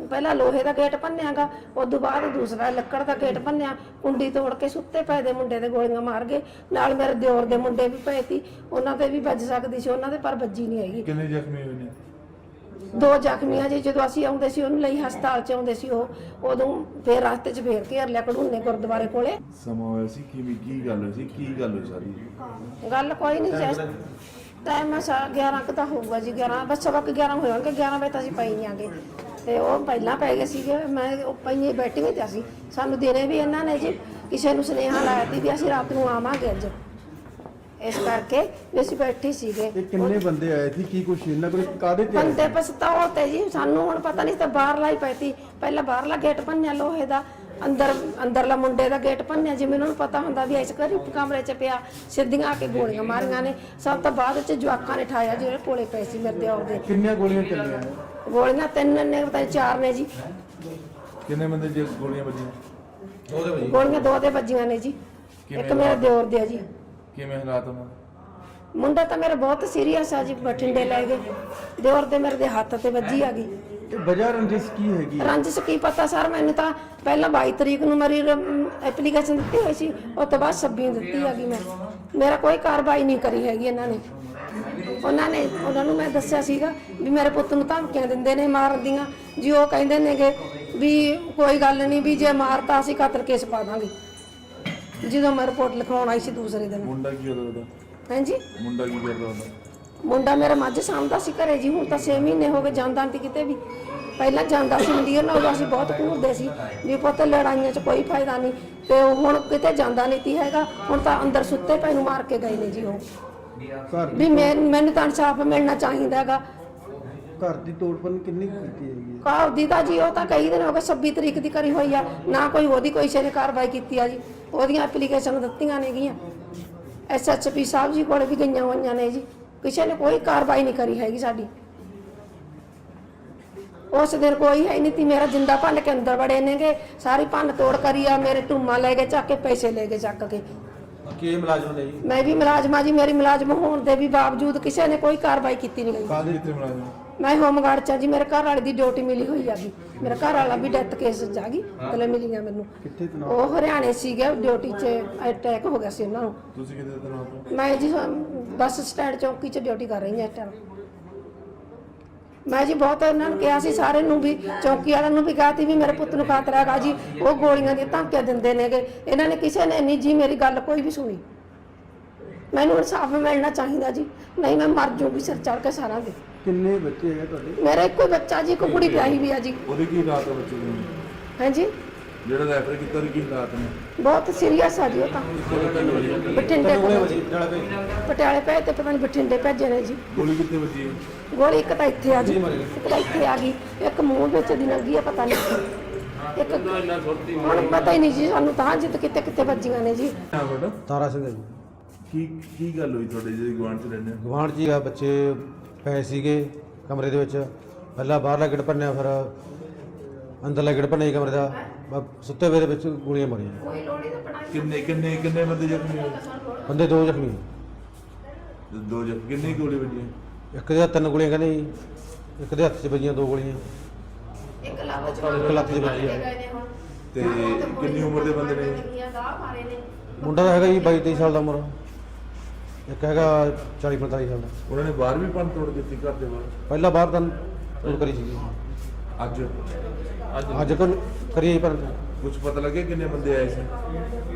ਪਹਿਲਾਂ ਲੋਹੇ ਦਾ ਗੇਟ ਭੰਨਿਆਗਾ ਉਸ ਤੋਂ ਬਾਅਦ ਦੂਸਰਾ ਲੱਕੜ ਦਾ ਗੇਟ ਭੰਨਿਆ ਕੁੰਡੀ ਤੋੜ ਕੇ ਸੁੱਤੇ ਪਏ ਦੇ ਮੁੰਡੇ ਦੇ ਗੋਲੀਆਂ ਮਾਰ ਗਏ। ਨਾਲ ਮੇਰੇ ਦਿਓਰ ਦੇ ਮੁੰਡੇ ਵੀ ਪਏ ਸੀ। ਉਹਨਾਂ ਤੇ ਵੀ ਵੱਜ ਸਕਦੀ ਸੀ ਉਹਨਾਂ ਦੇ ਪਰ ਵੱਜੀ ਨਹੀਂ ਹੈਗੀ। ਕਿੰਨੇ ਜ਼ਖਮੀ ਹੋਏ ਨੇ? ਦੋ ਜ਼ਖਮੀਆਂ ਜੀ ਜਦੋਂ ਅਸੀਂ ਆਉਂਦੇ ਸੀ ਉਹਨੂੰ ਲਈ ਹਸਪਤਾਲ ਚ ਆਉਂਦੇ ਸੀ ਉਹ। ਉਦੋਂ ਫੇਰ ਰਸਤੇ ਚ ਫੇਰ ਘੇਰ ਲਿਆ ਕਢੂਨੇ ਗੁਰਦੁਆਰੇ ਕੋਲੇ। ਸਮਾਂ ਹੋਇਆ ਸੀ ਕਿਵੇਂ ਕੀ ਗੱਲ ਹੋਈ ਸੀ? ਕੀ ਗੱਲ ਹੋਈ ਸਾਰੀ? ਗੱਲ ਕੋਈ ਨਹੀਂ ਟਾਈਮ ਸਾ 11 ਕੁ ਤਾਂ ਹੋਊਗਾ ਜੀ 11 ਬਸ ਸਵਾ ਕੁ 11 ਹੋਏ ਹੋਣਗੇ 11 ਵਜੇ ਤਾਂ ਅਸੀਂ ਪਈ ਆਂਗੇ। ਤੇ ਉਹ ਪਹਿਲਾਂ ਪੈ ਗਏ ਸੀਗੇ ਮੈਂ ਉਹ ਪਈਏ ਬੈਠੀ ਹੋਈ ਤੇ ਅਸੀਂ ਸਾਨੂੰ ਦਿਨੇ ਵੀ ਇਹਨਾਂ ਨੇ ਜੀ ਕਿਸੇ ਨੂੰ ਸੁਨੇਹਾ ਲਾਇਆ ਸੀ ਵੀ ਅਸੀਂ ਰਾਤ ਨੂੰ ਆਵਾਂਗੇ ਅੱਜ। ਇਸ ਕਰਕੇ ਵੀ ਅਸੀਂ ਬੈਠੇ ਸੀਗੇ। ਇਹ ਕਿੰਨੇ ਬੰਦੇ ਆਏ ਸੀ ਕੀ ਕੁਛ ਇਹਨਾਂ ਕੋਲ ਕਾਦੇ ਤੇ ਆਏ ਬੰਦੇ ਪਸਤੌਲ ਤੇ ਜੀ ਸਾਨੂੰ ਹੁਣ ਪਤਾ ਨਹੀਂ ਤੇ ਬਾਹਰ ਲਾਈ ਪਈ ਤੀ ਪਹਿਲਾਂ ਬਾਹਰਲਾ ਗੇਟ ਭੰਨਿਆ ਲੋਹੇ ਦਾ ਅੰਦਰ ਅੰਦਰਲਾ ਮੁੰਡੇ ਦਾ ਗੇਟ ਭੰਨਿਆ ਜਿਵੇਂ ਉਹਨਾਂ ਨੂੰ ਪਤਾ ਹੁੰਦਾ ਵੀ ਇਸ ਘਰ ਇੱਕ ਕਮਰੇ 'ਚ ਪਿਆ ਸਿੱਧੀਆਂ ਆ ਕੇ ਗੋਲੀਆਂ ਮਾਰੀਆਂ ਨੇ। ਸਭ ਤੋਂ ਬਾਅਦ 'ਚ ਜਵਾਕਾਂ ਨੇ ਠਾਇਆ ਜਿਹੜੇ ਕੋਲੇ ਪਏ ਸੀ ਮੇਰੇ ਦਿਓਰ ਦੇ ਕਿੰਨੀਆਂ ਗੋਲੀਆਂ ਚੱਲੀਆਂ? ਗੋਲੀਆਂ ਤਿੰਨ ਨੇ ਪਤਾ ਚਾਰ ਨੇ ਜੀ। ਕਿੰਨੇ ਬੰਦੇ ਜੇ ਗੋਲੀਆਂ ਵੱਜੀਆਂ? ਗੋਲੀਆਂ ਦੋ ਦੇ ਵੱਜੀਆਂ ਨੇ ਜੀ। ਇੱਕ ਮੇਰੇ ਦਿਓਰ ਦੇ ਆ ਜੀ। ਕਿਵੇਂ ਹਾਲਾਤ ਉਹਨਾਂ ਦੇ? ਮੁੰਡਾ ਤਾਂ ਮੇਰਾ ਬਹੁਤ ਸੀਰੀਅਸ ਆ ਜੀ ਬਠਿੰਡੇ ਲੈ ਗਏ। ਦਿਓਰ ਦੇ ਮੇਰੇ ਦੇ ਹੱਥ ਤੇ ਵੱਜੀ ਆ ਗਈ। ਇਹ ਵਜ੍ਹਾ ਰੰਜਿਸ਼ ਕੀ ਹੈਗੀ? ਰੰਜਿਸ਼ ਕੀ ਪਤਾ ਸਰ ਮੈਨੂੰ ਤਾਂ ਪਹਿਲਾਂ 22 ਤਰੀਕ ਨੂੰ ਮੇਰੀ ਐਪਲੀਕੇਸ਼ਨ ਦਿੱਤੀ ਹੋਈ ਸੀ ਉਸ ਤੋਂ ਬਾਅਦ 26 ਨੂੰ ਦਿੱਤੀ ਹੈਗੀ ਮੈਂ। ਮੇਰਾ ਕੋਈ ਕਾਰਵਾਈ ਨਹੀਂ ਕਰੀ ਹੈਗੀ ਇਹਨਾਂ ਨੇ। ਉਹਨਾਂ ਨੇ ਉਹਨਾਂ ਨੂੰ ਮੈਂ ਦੱਸਿਆ ਸੀਗਾ ਵੀ ਮੇਰੇ ਪੁੱਤ ਨੂੰ ਧਮਕੀਆਂ ਦਿੰਦੇ ਨੇ ਮਾਰਨ ਦੀਆਂ। ਜੀ ਉਹ ਕਹਿੰਦੇ ਨੇਗੇ ਵੀ ਕੋਈ ਗੱਲ ਨਹੀਂ ਵੀ ਜੇ ਮਾਰਤਾ ਅਸੀਂ ਕਤਲ ਕੇਸ ਪਾ ਦਾਂਗੇ। ਜਦੋਂ ਮੈਂ ਰਿਪੋਰਟ ਲਿਖਾਉਣ ਆਈ ਸੀ ਦੂਸਰੇ ਦਿਨ। ਮੁੰਡਾ ਕੀ ਉਹਦਾ? ਹਾਂਜੀ ਮੁੰਡਾ ਕੀ ਕਰਦਾ ਉਹਦਾ ਮੁੰਡਾ ਮੇਰਾ ਮੱਝ ਸਾਂਭਦਾ ਸੀ ਘਰੇ ਜੀ ਹੁਣ ਤਾਂ 6 ਮਹੀਨੇ ਹੋ ਗਏ ਜਾਂਦਾ ਨਹੀਂ ਕਿਤੇ ਵੀ। ਪਹਿਲਾਂ ਜਾਂਦਾ ਸੀ ਮੰਡੀਰ ਨਾਲ ਉਦੋਂ ਅਸੀਂ ਬਹੁਤ ਘੂਰਦੇ ਸੀ ਵੀ ਪੁੱਤ ਲੜਾਈਆਂ 'ਚ ਕੋਈ ਫਾਇਦਾ ਨਹੀਂ ਤੇ ਉਹ ਹੁਣ ਕਿਤੇ ਜਾਂਦਾ ਨਹੀਂ ਤੀ ਹੈਗਾ ਹੁਣ ਤਾਂ ਅੰਦਰ ਸੁੱਤੇ ਪਏ ਨੂੰ ਮਾਰ ਕੇ ਗਏ ਨੇ ਜੀ ਉਹ। ਘਰ ਵੀ ਮੈਂ ਮੈਨੂੰ ਤਾਂ ਇਨਸਾਫ ਮਿਲਣਾ ਚਾਹੀਦਾ ਹੈਗਾ। ਘਰ ਦੀ ਤੋੜਪਨ ਕਿੰਨੀ ਕੁ ਕੀਤੀ ਹੈਗੀ ਹੈ? ਕਾਹ ਦੀ ਤਾਂ ਜੀ ਉਹ ਤਾਂ ਕਈ ਦਿਨ ਹੋ ਗਏ 26 ਤਰੀਕ ਦੀ ਕਰੀ ਹੋਈ ਆ। ਨਾ ਕੋਈ ਉਹਦੀ ਕੋਈ ਨੇ ਕਾਰਵਾਈ ਕੀਤੀ ਆ ਜੀ। ਉਹਦੀਆਂ ਐਪਲੀਕੇਸ਼ਨ ਦਿੱਤੀਆਂ ਨੇ ਗੀਆਂ ਐਸਐਚਪੀ ਸਾਹਿਬ ਜੀ ਕੋਲ ਵੀ ਗਈਆਂ ਹੋਈਆਂ ਨੇ ਜੀ। ਕਿਸੇ ਨੇ ਕੋਈ ਕਾਰਵਾਈ ਨਹੀਂ ਕਰੀ ਹੈਗੀ ਸਾਡੀ। ਉਸ ਦਿਨ ਕੋਈ ਹੈ ਨਹੀਂ ਤੀ ਮੇਰਾ ਜਿੰਦਾ ਭੰਨ ਕੇ ਅੰਦਰ ਵੜੇ ਨੇਗੇ। ਸਾਰੀ ਭੰਨ ਤੋੜ ਕਰੀ ਆ ਮੇਰੇ ਟੂਮਾ ਲੈ ਕੇ ਚੱਕ ਕੇ ਪੈਸੇ ਲੈ ਕੇ ਚੱਕ ਕੇ। ਕੀ ਮੁਲਾਜ਼ਮ ਨੇ ਜੀ? ਮੈਂ ਵੀ ਮੁਲਾਜ਼ਮਾ ਜੀ ਮੇਰੀ ਮੁਲਾਜ਼ਮ ਹੋਣ ਦੇ ਵੀ ਬਾਵਜੂਦ ਕਿਸੇ ਨੇ ਕੋਈ ਕਾਰਵਾਈ ਕੀਤੀ ਨਹੀਂ ਗਈ ਕਾਹਦੇ ਕਿਤੇ ਮੁਲਾਜ਼ਮ? ਮੈਂ ਹੋਮਗਾਰਡ ਚ ਆ ਜੀ ਮੇਰੇ ਘਰ ਵਾਲੇ ਦੀ ਡਿਊਟੀ ਮਿਲੀ ਹੋਈ ਆ ਜੀ। ਮੇਰਾ ਘਰ ਵਾਲਾ ਵੀ ਡੈਥ ਕੇਸ ਚ ਆ ਗਈ ਤਲੇ ਮਿਲੀਆਂ ਮੈਨੂੰ। ਕਿੱਥੇ ਉਹ ਹਰਿਆਣੇ ਸੀਗੇ ਡਿਊਟੀ 'ਚ ਅਟੈਕ ਹੋ ਗਿਆ ਸੀ ਉਹਨਾਂ ਨੂੰ। ਤੁਸੀਂ ਕਿਤੇ ਤਨਾਅ ਤੋਂ ਮੈਂ ਜੀ ਬੱਸ ਸਟੈਂਡ ਚੌਕੀ 'ਚ ਡਿਊਟੀ ਕਰ ਰਹੀ ਹਾਂ ਇਸ ਟਾਈਮ ਮੈਂ ਜੀ ਬਹੁਤ ਉਹਨਾਂ ਨੂੰ ਕਿਹਾ ਸੀ ਸਾਰੇ ਨੂੰ ਵੀ ਚੌਕੀ ਵਾਲਿਆਂ ਨੂੰ ਵੀ ਕਿਹਾ ਸੀ ਵੀ ਮੇਰੇ ਪੁੱਤ ਨੂੰ ਖਾਤਰਾ ਹੈਗਾ ਜੀ ਉਹ ਗੋਲੀਆਂ ਦੀਆਂ ਧਮਕੀਆਂ ਦਿੰਦੇ ਨੇਗੇ। ਇਹਨਾਂ ਨੇ ਕਿਸੇ ਨੇ ਨਹੀਂ ਜੀ ਮੇਰੀ ਗੱਲ ਕੋਈ ਵੀ ਸੁਣੀ। ਮੈਨੂੰ ਇਨਸਾਫ ਮਿਲਣਾ ਚਾਹੀਦਾ ਜੀ। ਨਹੀਂ ਮੈਂ ਮਰ ਜਾਊਂਗੀ ਸਿਰ ਚੜ ਕੇ ਸਾਰਾ ਦੇ ਕਿੰਨੇ ਬੱਚੇ ਹੈਗੇ ਤੁਹਾਡੇ? ਮੇਰਾ ਇੱਕੋ ਹੀ ਬੱਚਾ ਜੀ ਇੱਕ ਕੁੜੀ ਵਿਆਹੀ ਵੀ ਆ ਜੀ। ਉਹਦੇ ਕੀ ਹਾਲਾਤ ਹੈ ਬੱਚੇ ਦੇ? ਹਾਂਜੀ? ਜਿਹੜਾ ਰੈਫਰ ਕੀਤਾ ਉਹਦੇ ਕੀ ਹਾਲਾਤ ਨੇ? ਬਹੁਤ ਸੀਰੀਅਸ ਆ ਜੀ ਉਹ ਤਾਂ। ਬਠਿੰਡੇ ਪਟਿਆਲੇ ਪਏ ਤੇ ਪਤਾ ਨਹੀਂ ਬਠਿੰਡੇ ਭੇਜੇ ਨੇ ਜੀ। ਗੋਲੀ ਕਿੱਥੇ ਵੱਜੀ ਹੈ? ਗੋਲੀ ਇੱਕ ਤਾਂ ਇੱਥੇ ਆ ਜੀ। ਇੱਕ ਤਾਂ ਇੱਥੇ ਆ ਗਈ। ਇੱਕ ਮੂੰਹ ਵਿੱਚ ਦੀ ਲੰਗੀ ਆ ਪਤਾ ਨਹੀਂ ਇੱਕ ਹੁਣ ਪਤਾ ਹੀ ਨਹੀਂ ਜੀ ਸਾਨੂੰ ਤਾਂ ਜਿੱਤ ਕਿਤੇ ਕਿਤੇ ਵੱਜੀਆਂ ਨੇ ਜੀ। ਹਾਂ ਤੁਹਾਡਾ? ਤਾਰਾ ਸਿੰਘ ਹੈ ਜੀ। ਕੀ ਕੀ ਗੱਲ ਹੋਈ ਤੁਹਾਡੇ? ਜਿਹੜੇ ਗਵਾਂਢ ਚ ਰਹਿੰਦੇ ਹੋ? ਗਵਾਂਢ ਜੀ ਆ ਬੱਚੇ। ਪਏ ਸੀਗੇ ਕਮਰੇ ਦੇ ਵਿੱਚ। ਪਹਿਲਾਂ ਬਾਹਰਲਾ ਗੇਟ ਭੰਨਿਆ ਫਿਰ ਅੰਦਰਲਾ ਗੇਟ ਭੰਨਿਆ ਜੀ ਕਮਰੇ ਦਾ। ਸੁੱਤੇ ਹੋਏ ਦੇ ਵਿੱਚ ਗੋਲੀਆਂ ਮਾਰੀਆਂ। ਕਿੰਨੇ ਕਿੰਨੇ ਕਿੰਨੇ ਬੰਦੇ ਜ਼ਖਮੀ ਹੋਏ? ਬੰਦੇ ਦੋ ਜ਼ਖਮੀ। ਦੋ ਜ਼ਖਮੀ। ਕਿੰਨੀ ਗੋਲੀ ਵੱਜੀ? ਹੈ? ਇੱਕ ਦੇ ਹੱਥ ਤਿੰਨ ਗੋਲੀਆਂ ਕਹਿੰਦੇ ਜੀ। ਇੱਕ ਦੇ ਹੱਥ 'ਚ ਵੱਜੀਆਂ ਦੋ ਗੋਲੀਆਂ। ਇੱਕ ਲੱਤ 'ਚ ਵੱਜੀ ਆ। ਤੇ ਕਿੰਨੀ ਉਮਰ ਦੇ ਬੰਦੇ ਨੇ? ਮੁੰਡਾ ਤਾਂ ਹੈਗਾ ਜੀ 22 23 ਸਾਲ ਦਾ ਉਮਰ। ਇੱਕ ਹੈਗਾ 40 45 ਸਾਲ ਦਾ। ਉਹਨਾਂ ਨੇ ਬਾਹਰ ਵੀ ਪੰਨ ਤੋੜ ਦਿੱਤੀ ਘਰ ਦੇ ਬਾਹਰ? ਪਹਿਲਾਂ ਬਾਹਰ ਤਾਂ ਤੋੜ ਕਰੀ ਸੀਗੀ। ਅੱਜ? ਅੱਜ ਕੋਲ ਕਰੀ ਪਰ ਕੁਝ ਪਤਾ ਲੱਗਿਆ ਕਿੰਨੇ ਬੰਦੇ ਆਏ ਸੀ?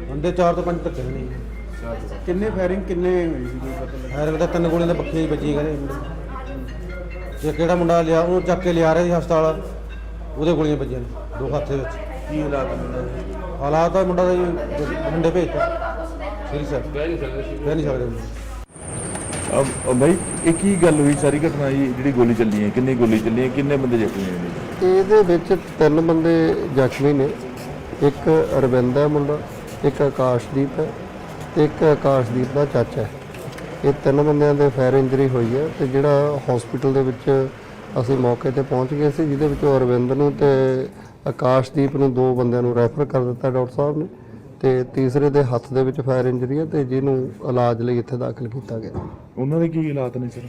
ਬੰਦੇ ਚਾਰ ਤੋਂ ਪੰਜ ਤੱਕ ਨਹੀਂ ਕਿੰਨੇ ਫਾਇਰਿੰਗ ਕਿੰਨੇ ਹੋਈ ਸੀ? ਕੋਈ ਪਤਾ ਲੱਗਾ ਹੈਰ ਤਾਂ ਤਿੰਨ ਗੋਲੀਆਂ ਤਾਂ ਬੱਕੀਆਂ ਹੀ ਕਹਿੰਦੇ ਮੁੰਡੇ ਇਹ ਕਿਹੜਾ ਮੁੰਡਾ ਲਿਆ ਉਹਨੂੰ ਚੱਕ ਕੇ ਲਿਆ ਰਿਹਾ ਸੀ ਹਸਪਤਾਲ ਉਹਦੇ ਗੋਲੀਆਂ ਵੱਜੀਆਂ ਨੇ ਦੋ ਹੱਥ ਦੇ ਵਿੱਚ। ਕੀ ਹਾਲਾਤ ਨੇ ਦੇ? ਹਾਲਾਤ ਆ ਮੁੰਡਾ ਦਾ ਜੀ ਮੁੰਡੇ ਭੇਜਤਾ। ਸਹੀ ਸਰ। ਕਹਿ ਨਹੀਂ ਸਕਦੇ ਕਹਿ ਨਹੀਂ ਸਕਦੇ। ਬਾਈ ਇਹ ਕੀ ਗੱਲ ਹੋਈ? ਸਾਰੀ ਘਟਨਾ ਜੀ ਜਿਹੜੀ ਗੋਲੀ ਚੱਲੀ ਹੈ, ਕਿੰਨੀ ਗੋਲੀ ਚੱਲੀ ਹੈ, ਕਿੰਨੇ ਬੰਦੇ ਜ਼ਖਮੀ ਹੋਏ ਨੇ? ਇਹਦੇ ਵਿੱਚ ਤਿੰਨ ਬੰਦੇ ਜ਼ਖਮੀ ਨੇ। ਇੱਕ ਅਰਵਿੰਦ ਹੈ ਮੁੰਡਾ, ਇੱਕ ਆਕਾਸ਼ਦੀਪ ਹੈ ਤੇ ਇੱਕ ਆਕਾਸ਼ਦੀਪ ਦਾ ਚਾਚਾ ਹੈ। ਇਹ ਤਿੰਨ ਬੰਦਿਆਂ ਦੇ ਫਾਇਰ ਇੰਜਰੀ ਹੋਈ ਹੈ ਤੇ ਜਿਹੜਾ ਹਸਪੀਟਲ ਦੇ ਵਿੱਚ ਅਸੀਂ ਮੌਕੇ ਤੇ ਪਹੁੰਚ ਗਏ ਸੀ, ਜਿਹਦੇ ਵਿੱਚੋਂ ਅਰਵਿੰਦ ਨੂੰ ਤੇ ਆਕਾਸ਼ਦੀਪ ਨੂੰ ਦੋ ਬੰਦਿਆਂ ਨੂੰ ਰੈਫਰ ਕਰ ਦਿੱਤਾ ਡਾਕਟਰ ਸਾਹਿਬ ਨੇ ਤੇ ਤੀਸਰੇ ਦੇ ਹੱਥ ਦੇ ਵਿੱਚ ਫਾਇਰ ਇੰਜਰੀ ਹੈ ਤੇ ਜਿਹਨੂੰ ਇਲਾਜ ਲਈ ਇੱਥੇ ਦਾਖਲ ਕੀਤਾ ਗਿਆ। ਉਹਨਾਂ ਦੇ ਕੀ ਹਾਲਾਤ ਨੇ ਸਰ?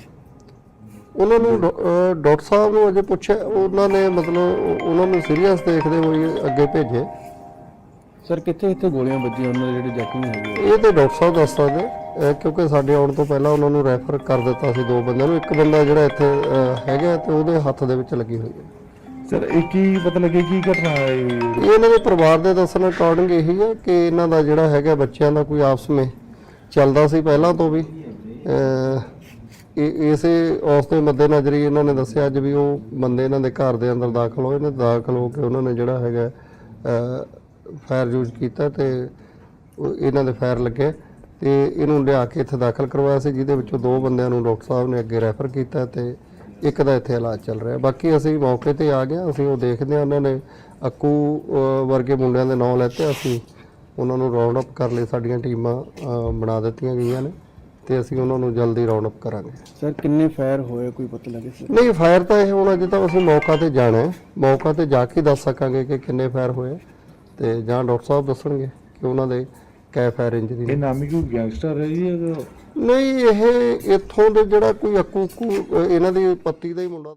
ਉਹਨਾਂ ਨੂੰ ਡਾਕਟਰ ਸਾਹਿਬ ਨੂੰ ਅਜੇ ਪੁੱਛਿਆ ਉਹਨਾਂ ਨੇ ਮਤਲਬ ਉਹਨਾਂ ਨੂੰ ਸੀਰੀਅਸ ਦੇਖਦੇ ਹੋਏ ਅੱਗੇ ਭੇਜੇ। ਸਰ ਕਿੱਥੇ ਕਿੱਥੇ ਗੋਲੀਆਂ ਵੱਜੀਆਂ? ਉਹਨਾਂ ਦੇ ਜਿਹੜੇ ਜ਼ਖਮੀ ਹੈਗੇ ਇਹ ਤੇ ਡਾਕਟਰ ਸਾਹਿਬ ਦੱਸ ਸਕਦੇ। ਕਿਉਂਕਿ ਸਾਡੇ ਆਉਣ ਤੋਂ ਪਹਿਲਾਂ ਉਹਨਾਂ ਨੂੰ ਰੈਫਰ ਕਰ ਦਿੱਤਾ ਸੀ ਦੋ ਬੰਦਿਆਂ ਨੂੰ। ਇੱਕ ਬੰਦਾ ਜਿਹੜਾ ਇੱਥੇ ਹੈਗਾ ਤੇ ਉਹਦੇ ਹੱਥ ਦੇ ਵਿੱਚ ਲੱਗੀ ਹੋਈ ਹੈ। ਸਰ ਇਹ ਕੀ ਪਤਾ ਲੱਗੇ? ਕੀ ਘਟਨਾ ਹੈ ਇਹ? ਇਹਨਾਂ ਦੇ ਪਰਿਵਾਰ ਦੇ ਦੱਸਣ ਅਕੋਰਡਿੰਗ ਇਹੀ ਹੈ ਕਿ ਇਹਨਾਂ ਦਾ ਜਿਹੜਾ ਹੈਗਾ ਬੱਚਿਆਂ ਦਾ ਕੋਈ ਆਪਸ ਵਿੱਚ ਚੱਲਦਾ ਸੀ ਪਹਿਲਾਂ ਤੋਂ ਵੀ। ਇਹ ਇਸੇ ਉਸ ਦੇ ਮੱਦੇ ਨਜ਼ਰ ਹੀ ਇਹਨਾਂ ਨੇ ਦੱਸਿਆ ਅੱਜ ਵੀ ਉਹ ਬੰਦੇ ਇਹਨਾਂ ਦੇ ਘਰ ਦੇ ਅੰਦਰ ਦਾਖਲ ਹੋਏ ਨੇ, ਦਾਖਲ ਹੋ ਕੇ ਉਹਨਾਂ ਨੇ ਜਿਹੜਾ ਹੈਗਾ ਫਾਇਰ ਯੂਜ਼ ਕੀਤਾ ਤੇ ਇਹਨਾਂ ਦੇ ਫਾਇਰ ਲੱਗੇ ਤੇ ਇਹਨੂੰ ਲਿਆ ਕੇ ਇੱਥੇ ਦਾਖਲ ਕਰਵਾਇਆ ਸੀ, ਜਿਹਦੇ ਵਿੱਚੋਂ ਦੋ ਬੰਦਿਆਂ ਨੂੰ ਡਾਕਟਰ ਸਾਹਿਬ ਨੇ ਅੱਗੇ ਰੈਫਰ ਕੀਤਾ ਤੇ ਇੱਕ ਦਾ ਇੱਥੇ ਇਲਾਜ ਚੱਲ ਰਿਹਾ। ਬਾਕੀ ਅਸੀਂ ਮੌਕੇ ਤੇ ਆ ਗਏ ਅਸੀਂ ਉਹ ਦੇਖਦੇ ਹਾਂ ਉਹਨਾਂ ਨੇ ਅੱਕੂ ਵਰਗੇ ਮੁੰਡਿਆਂ ਦੇ ਨਾਂ ਲੈਤੇ, ਅਸੀਂ ਉਹਨਾਂ ਨੂੰ ਰਾਉਂਡ ਅਪ ਕਰ ਲਈ ਸਾਡੀਆਂ ਟੀਮਾਂ ਬਣਾ ਦਿੱਤੀਆਂ ਗਈਆਂ ਨੇ। ਤੇ ਅਸੀਂ ਉਹਨਾਂ ਨੂੰ ਜਲਦੀ ਰਾਉਂਡ ਅਪ ਕਰਾਂਗੇ। ਸਰ ਕਿੰਨੇ ਫਾਇਰ ਹੋਏ? ਕੋਈ ਪਤਾ ਲੱਗੇ ਸਰ ਨਹੀਂ ਫਾਇਰ ਤਾਂ ਇਹ ਹੁਣ ਅਜੇ ਤਾਂ ਅਸੀਂ ਮੌਕਾ ਤੇ ਜਾਣਾ ਹੈ। ਮੌਕਾ ਤੇ ਜਾ ਕੇ ਦੱਸ ਸਕਾਂਗੇ ਕਿ ਕਿੰਨੇ ਫਾਇਰ ਹੋਏ ਤੇ ਜਾਂ ਡਾਕਟਰ ਸਾਹਿਬ ਦੱਸਣਗੇ ਕਿ ਉਹਨਾਂ ਦੇ ਕੈ ਫਾਇਰ ਇੰਜਰੀ ਇਹ ਨਾਮੀ ਕੋਈ ਗੈਂਗਸਟਰ ਹੈ ਜੀ ਨਹੀਂ ਇਹ ਇੱਥੋਂ ਦੇ ਜਿਹੜਾ ਕੋਈ ਅੱਕੂ ਅੱਕੂ ਅਹ, ਇਹਨਾਂ ਦੀ ਪੱਤੀ ਦਾ ਹੀ ਮੁੰਡਾ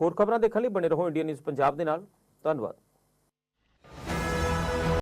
ਹੋਰ ਖਬਰਾਂ ਦੇਖਣ ਲਈ ਬਣੇ ਰਹੋ ਇੰਡੀਅਨ ਨਿਊਜ਼ ਪੰਜਾਬ ਦੇ ਨਾਲ। ਧੰਨਵਾਦ।